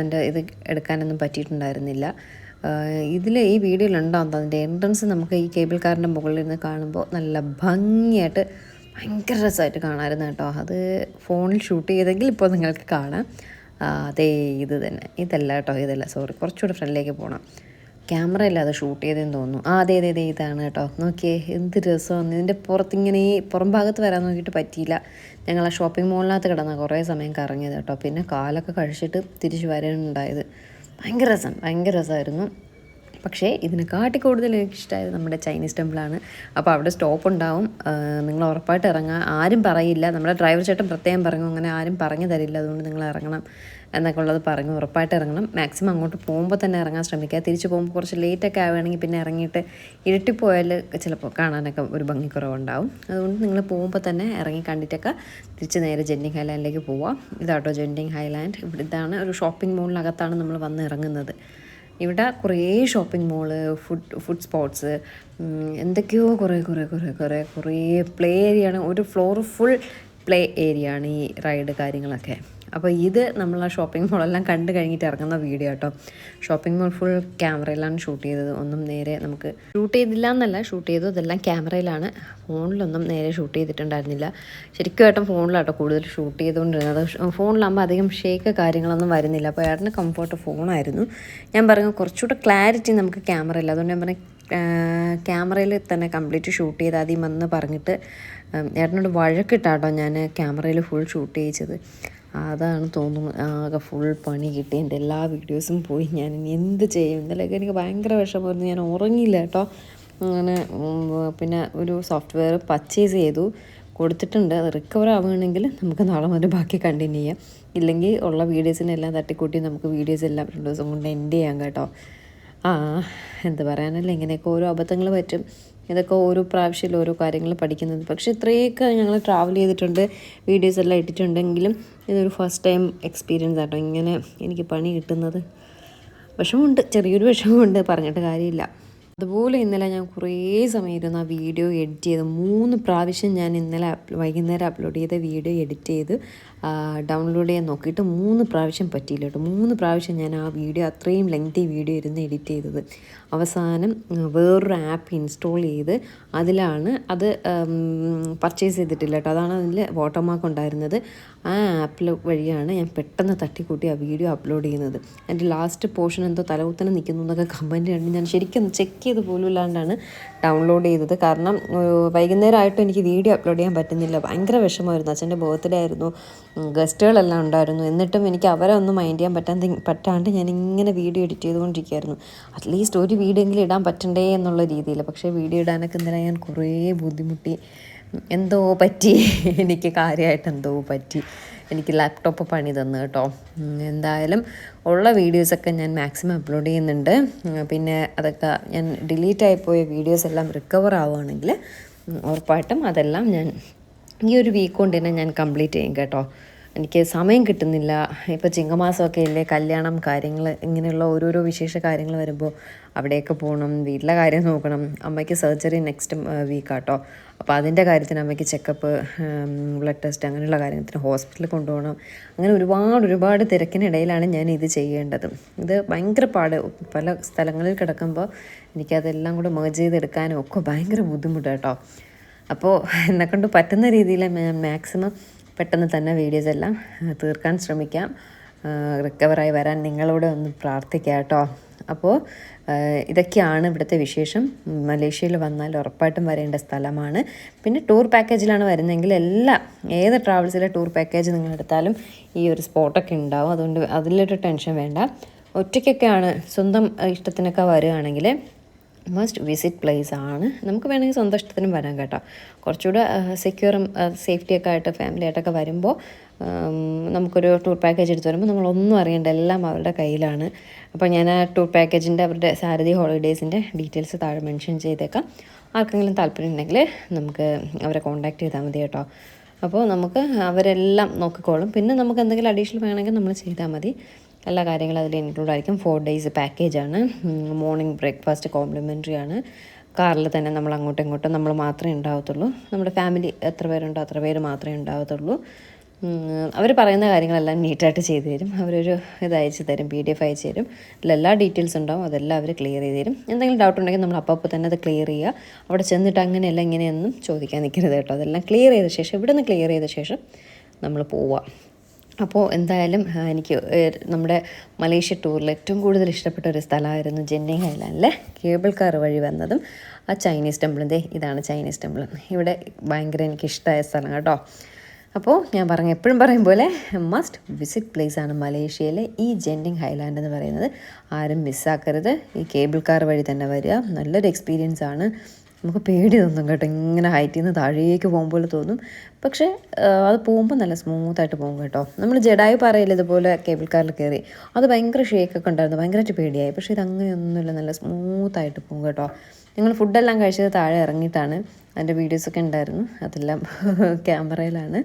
Speaker 1: എന്റെ ഇത് എടുക്കാനൊന്നും പറ്റിയിട്ടുണ്ടായിരുന്നില്ല. ഇതിൽ ഈ വീഡിയോയിലുണ്ടാകുന്നത് അതിന്റെ എൻട്രൻസ് നമുക്ക് ഈ കേബിൾ കാറിന്റെ മുകളിൽ നിന്ന് കാണുമ്പോൾ നല്ല ഭംഗിയായിട്ട് ഭയങ്കര രസമായിട്ട് കാണാമായിരുന്നു കേട്ടോ. അത് ഫോണിൽ ഷൂട്ട് ചെയ്തെങ്കിൽ ഇപ്പോൾ നിങ്ങൾക്ക് കാണാം. അതേ ഇത് തന്നെ. ഇതല്ല കേട്ടോ ഇതല്ല. സോറി കുറച്ചുകൂടെ ഫ്രണ്ടിലേക്ക് പോകണം ക്യാമറ അത് ഷൂട്ട് ചെയ്തതെന്ന് തോന്നുന്നു. ആ അതെ അതെ അതെ ഇതാണ് കേട്ടോ. നോക്കിയേ എന്ത് രസമാണ്. ഇതിന്റെ പുറത്തിങ്ങനെ ഈ പുറം ഭാഗത്ത് വരാൻ നോക്കിയിട്ട് പറ്റിയില്ല. ഞങ്ങൾ ആ ഷോപ്പിംഗ് മോളിനകത്ത് കിടന്ന കുറേ സമയം കറങ്ങിയത് കേട്ടോ. പിന്നെ കാലൊക്കെ കഴിച്ചിട്ട് തിരിച്ചു വരാനുണ്ടായത് ഭയങ്കര രസം ഭയങ്കര രസമായിരുന്നു. പക്ഷേ ഇതിനെക്കാട്ടി കൂടുതൽ എനിക്കിഷ്ടമായത് നമ്മുടെ ചൈനീസ് ടെമ്പിളാണ്. അപ്പോൾ അവിടെ സ്റ്റോപ്പ് ഉണ്ടാവും നിങ്ങൾ ഉറപ്പായിട്ട് ഇറങ്ങുക ആരും പറയില്ല. നമ്മുടെ ഡ്രൈവർ ചേട്ടൻ പ്രത്യേകം പറഞ്ഞു അങ്ങനെ ആരും പറഞ്ഞു തരില്ല. അതുകൊണ്ട് നിങ്ങൾ ഇറങ്ങണം. എന്നൊക്കെ ഉള്ളത് പറഞ്ഞു. ഉറപ്പായിട്ട് ഇറങ്ങണം. മാക്സിമം അങ്ങോട്ട് പോകുമ്പോൾ തന്നെ ഇറങ്ങാൻ ശ്രമിക്കുക. തിരിച്ച് പോകുമ്പോൾ കുറച്ച് ലേറ്റൊക്കെ ആവുകയാണെങ്കിൽ പിന്നെ ഇറങ്ങിയിട്ട് ഇരുട്ടിപ്പോയാൽ ചിലപ്പോൾ കാണാനൊക്കെ ഒരു ഭംഗിക്കുറവുണ്ടാവും. അതുകൊണ്ട് നിങ്ങൾ പോകുമ്പോൾ തന്നെ ഇറങ്ങി കണ്ടിട്ടൊക്കെ തിരിച്ച് നേരെ ജെൻഡിങ് ഹൈലാൻഡിലേക്ക് പോവാം. ഇതാട്ടോ ജെൻഡിങ് ഹൈലാൻഡ്. ഇവിടെ ഇതാണ് ഒരു ഷോപ്പിംഗ് മോളിനകത്താണ് നമ്മൾ വന്ന് ഇറങ്ങുന്നത്. ഇവിടെ കുറേ shopping mall food food spots എന്തൊക്കെയോ കുറേ കുറേ കുറേ കുറേ കുറേ പ്ലേ ഏരിയ ആണ്. ഒരു ഫ്ലോർ ഫുൾ പ്ലേ ഏരിയ ആണ് ഈ റൈഡ് കാര്യങ്ങളൊക്കെ. അപ്പോൾ ഇത് നമ്മൾ ആ ഷോപ്പിംഗ് മോളെല്ലാം കണ്ടു കഴിഞ്ഞിട്ട് ഇറങ്ങുന്ന വീഡിയോ കേട്ടോ ഷോപ്പിംഗ് മോൾ ഫുൾ ക്യാമറയിലാണ് ഷൂട്ട് ചെയ്തത്. ഒന്നും നേരെ നമുക്ക് ഷൂട്ട് ചെയ്തില്ല എന്നല്ല ഷൂട്ട് ചെയ്തു അതെല്ലാം ക്യാമറയിലാണ് ഫോണിലൊന്നും നേരെ ഷൂട്ട് ചെയ്തിട്ടുണ്ടായിരുന്നില്ല. ശരിക്കും ഏട്ടൻ ഫോണിലാട്ടോ കൂടുതൽ ഷൂട്ട് ചെയ്തുകൊണ്ടിരുന്നത്. ഫോണിലാകുമ്പോൾ അധികം ഷേക്ക് കാര്യങ്ങളൊന്നും വരുന്നില്ല. അപ്പോൾ ഏട്ടന്റെ കംഫോർട്ട് ഫോണായിരുന്നു ഞാൻ പറഞ്ഞു കുറച്ചുകൂടെ ക്ലാരിറ്റി നമുക്ക് ക്യാമറ ഇല്ല അതുകൊണ്ട് ഞാൻ പറഞ്ഞു ക്യാമറയിൽ തന്നെ കംപ്ലീറ്റ് ഷൂട്ട് ചെയ്താൽ മതി എന്ന് പറഞ്ഞിട്ട് ഏട്ടനോട് വഴക്കിട്ടാട്ടോ ഞാൻ ക്യാമറയിൽ ഫുൾ ഷൂട്ട് ചെയ്യിച്ചത്. അതാണ് തോന്നുന്നു. ആകെ ഫുൾ പണി കിട്ടി. എന്റെ എല്ലാ വീഡിയോസും പോയി ഞാൻ ഇനി എന്ത് ചെയ്യും? ഇന്നലെയൊക്കെ എനിക്ക് ഭയങ്കര വിഷമമായിരുന്നു. ഞാൻ ഉറങ്ങിയില്ല കേട്ടോ. അങ്ങനെ പിന്നെ ഒരു സോഫ്റ്റ്വെയർ പർച്ചേസ് ചെയ്തു. കൊടുത്തിട്ടുണ്ട്. അത് റിക്കവർ ആവുകയാണെങ്കിൽ നമുക്ക് നാളെ മുതൽ ബാക്കി കണ്ടിന്യൂ ചെയ്യാം. ഇല്ലെങ്കിൽ ഉള്ള വീഡിയോസിനെല്ലാം തട്ടിക്കൂട്ടി നമുക്ക് വീഡിയോസ് എല്ലാം രണ്ട് ദിവസം കൊണ്ട് എൻഡ് ചെയ്യാം കേട്ടോ. ആ എന്ത് പറയാനല്ല? ഇങ്ങനെയൊക്കെ ഓരോ അബദ്ധങ്ങൾ പറ്റും. ഇതൊക്കെ ഓരോ പ്രാവശ്യം ഓരോ കാര്യങ്ങൾ പഠിക്കുന്നത്. പക്ഷേ ഇത്രയൊക്കെ ഞങ്ങൾ ട്രാവൽ ചെയ്തിട്ടുണ്ട് വീഡിയോസ് എല്ലാം ഇട്ടിട്ടുണ്ടെങ്കിലും ഇതൊരു ഫസ്റ്റ് ടൈം എക്സ്പീരിയൻസ് ആട്ടോ. ഇങ്ങനെ എനിക്ക് പണി കിട്ടുന്നത്. വിഷമമുണ്ട് ചെറിയൊരു വിഷമമുണ്ട് പറഞ്ഞിട്ട് കാര്യമില്ല. അതുപോലെ ഇന്നലെ ഞാൻ കുറേ സമയം ഇരുന്ന് ആ വീഡിയോ എഡിറ്റ് ചെയ്ത് മൂന്ന് പ്രാവശ്യം ഞാൻ ഇന്നലെ വൈകുന്നേരം അപ്ലോഡ് ചെയ്ത വീഡിയോ എഡിറ്റ് ചെയ്ത് ഡൗൺലോഡ് ചെയ്യാൻ നോക്കിയിട്ട് മൂന്ന് പ്രാവശ്യം പറ്റിയില്ല കേട്ടോ. മൂന്ന് പ്രാവശ്യം ഞാൻ ആ വീഡിയോ അത്രയും ലെങ്തി വീഡിയോ ഇരുന്ന് എഡിറ്റ് ചെയ്തത്. അവസാനം വേറൊരു ആപ്പ് ഇൻസ്റ്റാൾ ചെയ്ത് അതിലാണ് അത് പർച്ചേസ് ചെയ്തിട്ടില്ല കേട്ടോ. അതാണ് അതിൽ വാട്ടർമാർക്ക് ഉണ്ടായിരുന്നത്. ആ ആപ്പിൽ വഴിയാണ് ഞാൻ പെട്ടെന്ന് തട്ടിക്കൂട്ടി ആ വീഡിയോ അപ്ലോഡ് ചെയ്യുന്നത്. എന്റെ ലാസ്റ്റ് പോർഷൻ എന്തോ തലകുത്തനെ നിൽക്കുന്നു എന്നൊക്കെ കമന്റ് കണ്ട് ഞാൻ ശരിക്കും ചെക്ക് ചെയ്ത് പോലും ഇല്ലാണ്ടാണ് ഡൗൺലോഡ് ചെയ്തത്. കാരണം വൈകുന്നേരമായിട്ടും എനിക്ക് വീഡിയോ അപ്ലോഡ് ചെയ്യാൻ പറ്റുന്നില്ല. ഭയങ്കര വിഷമമായിരുന്നു. അച്ഛന്റെ ബർത്ത്ഡേ ആയിരുന്നു. ഗസ്റ്റുകളെല്ലാം ഉണ്ടായിരുന്നു. എന്നിട്ടും എനിക്ക് അവരെ ഒന്നും മൈൻഡ് ചെയ്യാൻ പറ്റാൻ പറ്റാണ്ട് ഞാൻ ഇങ്ങനെ വീഡിയോ എഡിറ്റ് ചെയ്തുകൊണ്ടിരിക്കുകയായിരുന്നു. അറ്റ്ലീസ്റ്റ് ഒരു വീഡിയോ എങ്കിലും ഇടാൻ പറ്റണ്ടേ എന്നുള്ള രീതിയിൽ. പക്ഷേ വീഡിയോ ഇടാനൊക്കെ ഇന്നലെ ഞാൻ കുറേ ബുദ്ധിമുട്ടി. എന്തോ പറ്റി. എനിക്ക് കാര്യമായിട്ട് എന്തോ പറ്റി. എനിക്ക് ലാപ്ടോപ്പ് പണി തന്നു കേട്ടോ. എന്തായാലും ഉള്ള വീഡിയോസൊക്കെ ഞാൻ മാക്സിമം അപ്ലോഡ് ചെയ്യുന്നുണ്ട്. പിന്നെ അതൊക്കെ ഞാൻ ഡിലീറ്റ് ആയിപ്പോയ വീഡിയോസ് എല്ലാം റിക്കവർ ആവുകയാണെങ്കിൽ ഉറപ്പായിട്ടും അതെല്ലാം ഞാൻ ഈ ഒരു വീക്ക് കൊണ്ട് തന്നെ ഞാൻ കംപ്ലീറ്റ് ചെയ്യും കേട്ടോ. എനിക്ക് സമയം കിട്ടുന്നില്ല. ഇപ്പോൾ ചിങ്ങമാസമൊക്കെ ഇല്ലേ കല്യാണം കാര്യങ്ങൾ ഇങ്ങനെയുള്ള ഓരോരോ വിശേഷ കാര്യങ്ങൾ വരുമ്പോൾ അവിടെയൊക്കെ പോകണം വീട്ടിലെ കാര്യം നോക്കണം. അമ്മയ്ക്ക് സർജറി നെക്സ്റ്റ് വീക്കാട്ടോ അപ്പോൾ അതിന്റെ കാര്യത്തിന് അമ്മയ്ക്ക് ചെക്കപ്പ് ബ്ലഡ് ടെസ്റ്റ് അങ്ങനെയുള്ള കാര്യത്തിന് ഹോസ്പിറ്റലിൽ കൊണ്ടുപോകണം. അങ്ങനെ ഒരുപാട് ഒരുപാട് തിരക്കിനിടയിലാണ് ഞാൻ ഇത് ചെയ്യേണ്ടത്. ഇത് ഭയങ്കര പാട്. പല സ്ഥലങ്ങളിൽ കിടക്കുമ്പോൾ എനിക്കതെല്ലാം കൂടെ മേജ് ചെയ്തെടുക്കാനും ഒക്കെ ഭയങ്കര ബുദ്ധിമുട്ട് കേട്ടോ. അപ്പോൾ എന്നെക്കൊണ്ട് പറ്റുന്ന രീതിയിൽ മാക്സിമം പെട്ടെന്ന് തന്നെ വീഡിയോസ് എല്ലാം തീർക്കാൻ ശ്രമിക്കാം. റിക്കവറായി വരാൻ നിങ്ങളോട് ഒന്ന് പ്രാർത്ഥിക്കാം കേട്ടോ. അപ്പോൾ ഇതൊക്കെയാണ് ഇവിടുത്തെ വിശേഷം. മലേഷ്യയിൽ വന്നാൽ ഉറപ്പായിട്ടും വരേണ്ട സ്ഥലമാണ്. പിന്നെ ടൂർ പാക്കേജിലാണ് വരുന്നതെങ്കിൽ എല്ലാ ഏത് ട്രാവൽസിലെ ടൂർ പാക്കേജ് നിങ്ങൾ എടുത്താലും ഈ ഒരു സ്പോട്ടൊക്കെ ഉണ്ടാവും. അതുകൊണ്ട് അതിലൊരു ടെൻഷൻ വേണ്ട. ഒറ്റയ്ക്കൊക്കെയാണ് സ്വന്തം ഇഷ്ടത്തിനൊക്കെ വരികയാണെങ്കിൽ മസ്റ്റ് വിസിറ്റ് പ്ലേസ് ആണ്. നമുക്ക് വേണമെങ്കിൽ സ്വന്തം ഇഷ്ടത്തിനും വരാം കേട്ടോ. കുറച്ചുകൂടെ സെക്യൂറും സേഫ്റ്റിയൊക്കെ ആയിട്ട് ഫാമിലി ആയിട്ടൊക്കെ വരുമ്പോൾ നമുക്കൊരു ടൂർ പാക്കേജ് എടുത്ത് വരുമ്പോൾ നമ്മളൊന്നും അറിയേണ്ട എല്ലാം അവരുടെ കയ്യിലാണ്. അപ്പോൾ ഞാൻ ആ ടൂർ പാക്കേജിന്റെ അവരുടെ സാരഥി ഹോളിഡേയ്സിന്റെ ഡീറ്റെയിൽസ് താഴെ മെൻഷൻ ചെയ്തേക്കാം. ആർക്കെങ്കിലും താല്പര്യം ഉണ്ടെങ്കിൽ നമുക്ക് അവരെ കോൺടാക്ട് ചെയ്താൽ മതി കേട്ടോ. അപ്പോൾ നമുക്ക് അവരെല്ലാം നോക്കിക്കോളും. പിന്നെ നമുക്ക് എന്തെങ്കിലും അഡീഷണൽ വേണമെങ്കിൽ നമ്മൾ ചെയ്താൽ മതി. എല്ലാ കാര്യങ്ങളും അതിൽ ഇൻക്ലൂഡ് ആയിരിക്കും. ഫോർ ഡേയ്സ് പാക്കേജാണ് മോർണിംഗ് ബ്രേക്ക്ഫാസ്റ്റ് കോംപ്ലിമെന്ററി ആണ്. കാറിൽ തന്നെ നമ്മൾ അങ്ങോട്ടും ഇങ്ങോട്ടും നമ്മൾ മാത്രമേ ഉണ്ടാവത്തുള്ളൂ. നമ്മുടെ ഫാമിലി എത്ര പേരുണ്ടോ അത്ര പേര് മാത്രമേ ഉണ്ടാവത്തുള്ളൂ. അവർ പറയുന്ന കാര്യങ്ങളെല്ലാം നീറ്റായിട്ട് ചെയ്തു തരും. അവരൊരു ഇത് അയച്ചു തരും പി ഡി എഫ് അയച്ചു തരും. എല്ലാ ഡീറ്റെയിൽസ് ഉണ്ടാവും. അതെല്ലാം അവർ ക്ലിയർ ചെയ്ത് തരും. എന്തെങ്കിലും ഡൗട്ട് ഉണ്ടെങ്കിൽ നമ്മൾ അപ്പോൾ തന്നെ അത് ക്ലിയർ ചെയ്യുക. അവിടെ ചെന്നിട്ട് അങ്ങനെയല്ല ഇങ്ങനെയൊന്നും ചോദിക്കാൻ നിൽക്കരുത് കേട്ടോ. അതെല്ലാം ക്ലിയർ ചെയ്ത ശേഷം ഇവിടെ നിന്ന് ക്ലിയർ ചെയ്ത ശേഷം നമ്മൾ പോവുക. അപ്പോൾ എന്തായാലും എനിക്ക് നമ്മുടെ മലേഷ്യ ടൂറിൽ ഏറ്റവും കൂടുതൽ ഇഷ്ടപ്പെട്ട ഒരു സ്ഥലമായിരുന്നു ജെന്നിങ് ഐലാൻഡിലെ കേബിൾ കാർ വഴി വന്നതും ആ ചൈനീസ് ടെമ്പിളിന്റെ ഇതാണ് ചൈനീസ് ടെമ്പിൾ. ഇവിടെ ഭയങ്കര എനിക്ക് ഇഷ്ടമായ സ്ഥലം കേട്ടോ. അപ്പോൾ ഞാൻ പറഞ്ഞ എപ്പോഴും പറയും പോലെ മസ്റ്റ് വിസിറ്റ് പ്ലേസ് ആണ് മലേഷ്യയിലെ ഈ ജെൻഡിങ് ഹൈലാൻഡ് എന്ന് പറയുന്നത്. ആരും മിസ്സാക്കരുത്. ഈ കേബിൾ കാർ വഴി തന്നെ വരിക. നല്ലൊരു എക്സ്പീരിയൻസ് ആണ്. നമുക്ക് പേടി തോന്നും കേട്ടോ. ഇങ്ങനെ ഹൈറ്റിൽ നിന്ന് താഴേക്ക് പോകുമ്പോൾ തോന്നും. പക്ഷേ അത് പോകുമ്പോൾ നല്ല സ്മൂത്തായിട്ട് പോകും കേട്ടോ. നമ്മൾ ജഡായി പറയില്ല ഇതുപോലെ കേബിൾ കാറിൽ കയറി. അത് ഭയങ്കര ഷേക്കൊക്കെ ഉണ്ടായിരുന്നു. ഭയങ്കരമായിട്ട് പേടിയായി. പക്ഷേ ഇത് അങ്ങനെയൊന്നുമില്ല. നല്ല സ്മൂത്തായിട്ട് പോകും കേട്ടോ. ഞങ്ങൾ ഫുഡെല്ലാം കഴിച്ചത് താഴെ ഇറങ്ങിയിട്ടാണ്. അതിന്റെ വീഡിയോസൊക്കെ ഉണ്ടായിരുന്നു. അതെല്ലാം ക്യാമറയിലാണ്.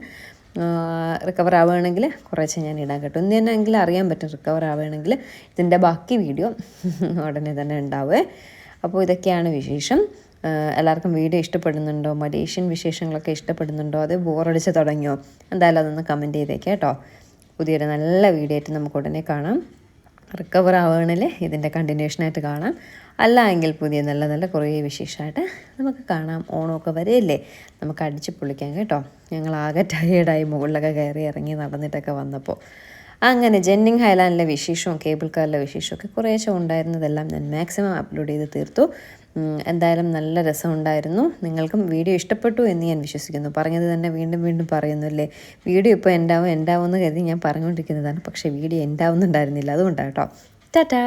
Speaker 1: റിക്കവർ ആവുകയാണെങ്കിൽ കുറേശ്ശെ ഞാൻ ഇടാൻ കേട്ടോ. ഇന്ന് തന്നെ എങ്കിലും അറിയാൻ പറ്റും റിക്കവർ ആവുകയാണെങ്കിൽ ഇതിന്റെ ബാക്കി വീഡിയോ ഉടനെ തന്നെ ഉണ്ടാവേ അപ്പോൾ ഇതൊക്കെയാണ് വിശേഷം. എല്ലാവർക്കും വീഡിയോ ഇഷ്ടപ്പെടുന്നുണ്ടോ? മലേഷ്യൻ വിശേഷങ്ങളൊക്കെ ഇഷ്ടപ്പെടുന്നുണ്ടോ? അത് ബോറടിച്ച് തുടങ്ങിയോ? എന്തായാലും അതൊന്ന് കമന്റ് ചെയ്തേക്കാം കേട്ടോ. പുതിയൊരു നല്ല വീഡിയോ ആയിട്ട് നമുക്ക് ഉടനെ കാണാം. റിക്കവർ ആവുകയാണെങ്കിൽ ഇതിന്റെ കണ്ടിന്യൂഷനായിട്ട് കാണാം. അല്ല എങ്കിൽ പുതിയ നല്ല നല്ല കുറേ വിശേഷമായിട്ട് നമുക്ക് കാണാം. ഓണമൊക്കെ വരെയല്ലേ? നമുക്ക് അടിച്ച് പൊളിക്കാം കേട്ടോ. ഞങ്ങൾ ആകെ ടയേർഡായി മുകളിലൊക്കെ കയറി ഇറങ്ങി നടന്നിട്ടൊക്കെ വന്നപ്പോൾ. അങ്ങനെ ജെന്നിങ് ഹൈലാൻഡിലെ വിശേഷവും കേബിൾ കാറിലെ വിശേഷമൊക്കെ കുറേശ്ശെ ഉണ്ടായിരുന്നതെല്ലാം ഞാൻ മാക്സിമം അപ്ലോഡ് ചെയ്ത് തീർത്തു. എന്തായാലും നല്ല രസമുണ്ടായിരുന്നു. നിങ്ങൾക്കും വീഡിയോ ഇഷ്ടപ്പെട്ടു എന്ന് ഞാൻ വിശ്വസിക്കുന്നു. പറഞ്ഞത് തന്നെ വീണ്ടും വീണ്ടും പറയുന്നു അല്ലേ വീഡിയോ ഇപ്പോൾ എന്റാവും എന്റാവും എന്ന് കരുതി ഞാൻ പറഞ്ഞുകൊണ്ടിരിക്കുന്നതാണ്. പക്ഷേ വീഡിയോ എന്റാവുന്നുണ്ടായിരുന്നില്ല അതുകൊണ്ടാണ് കേട്ടോ ടാറ്റാ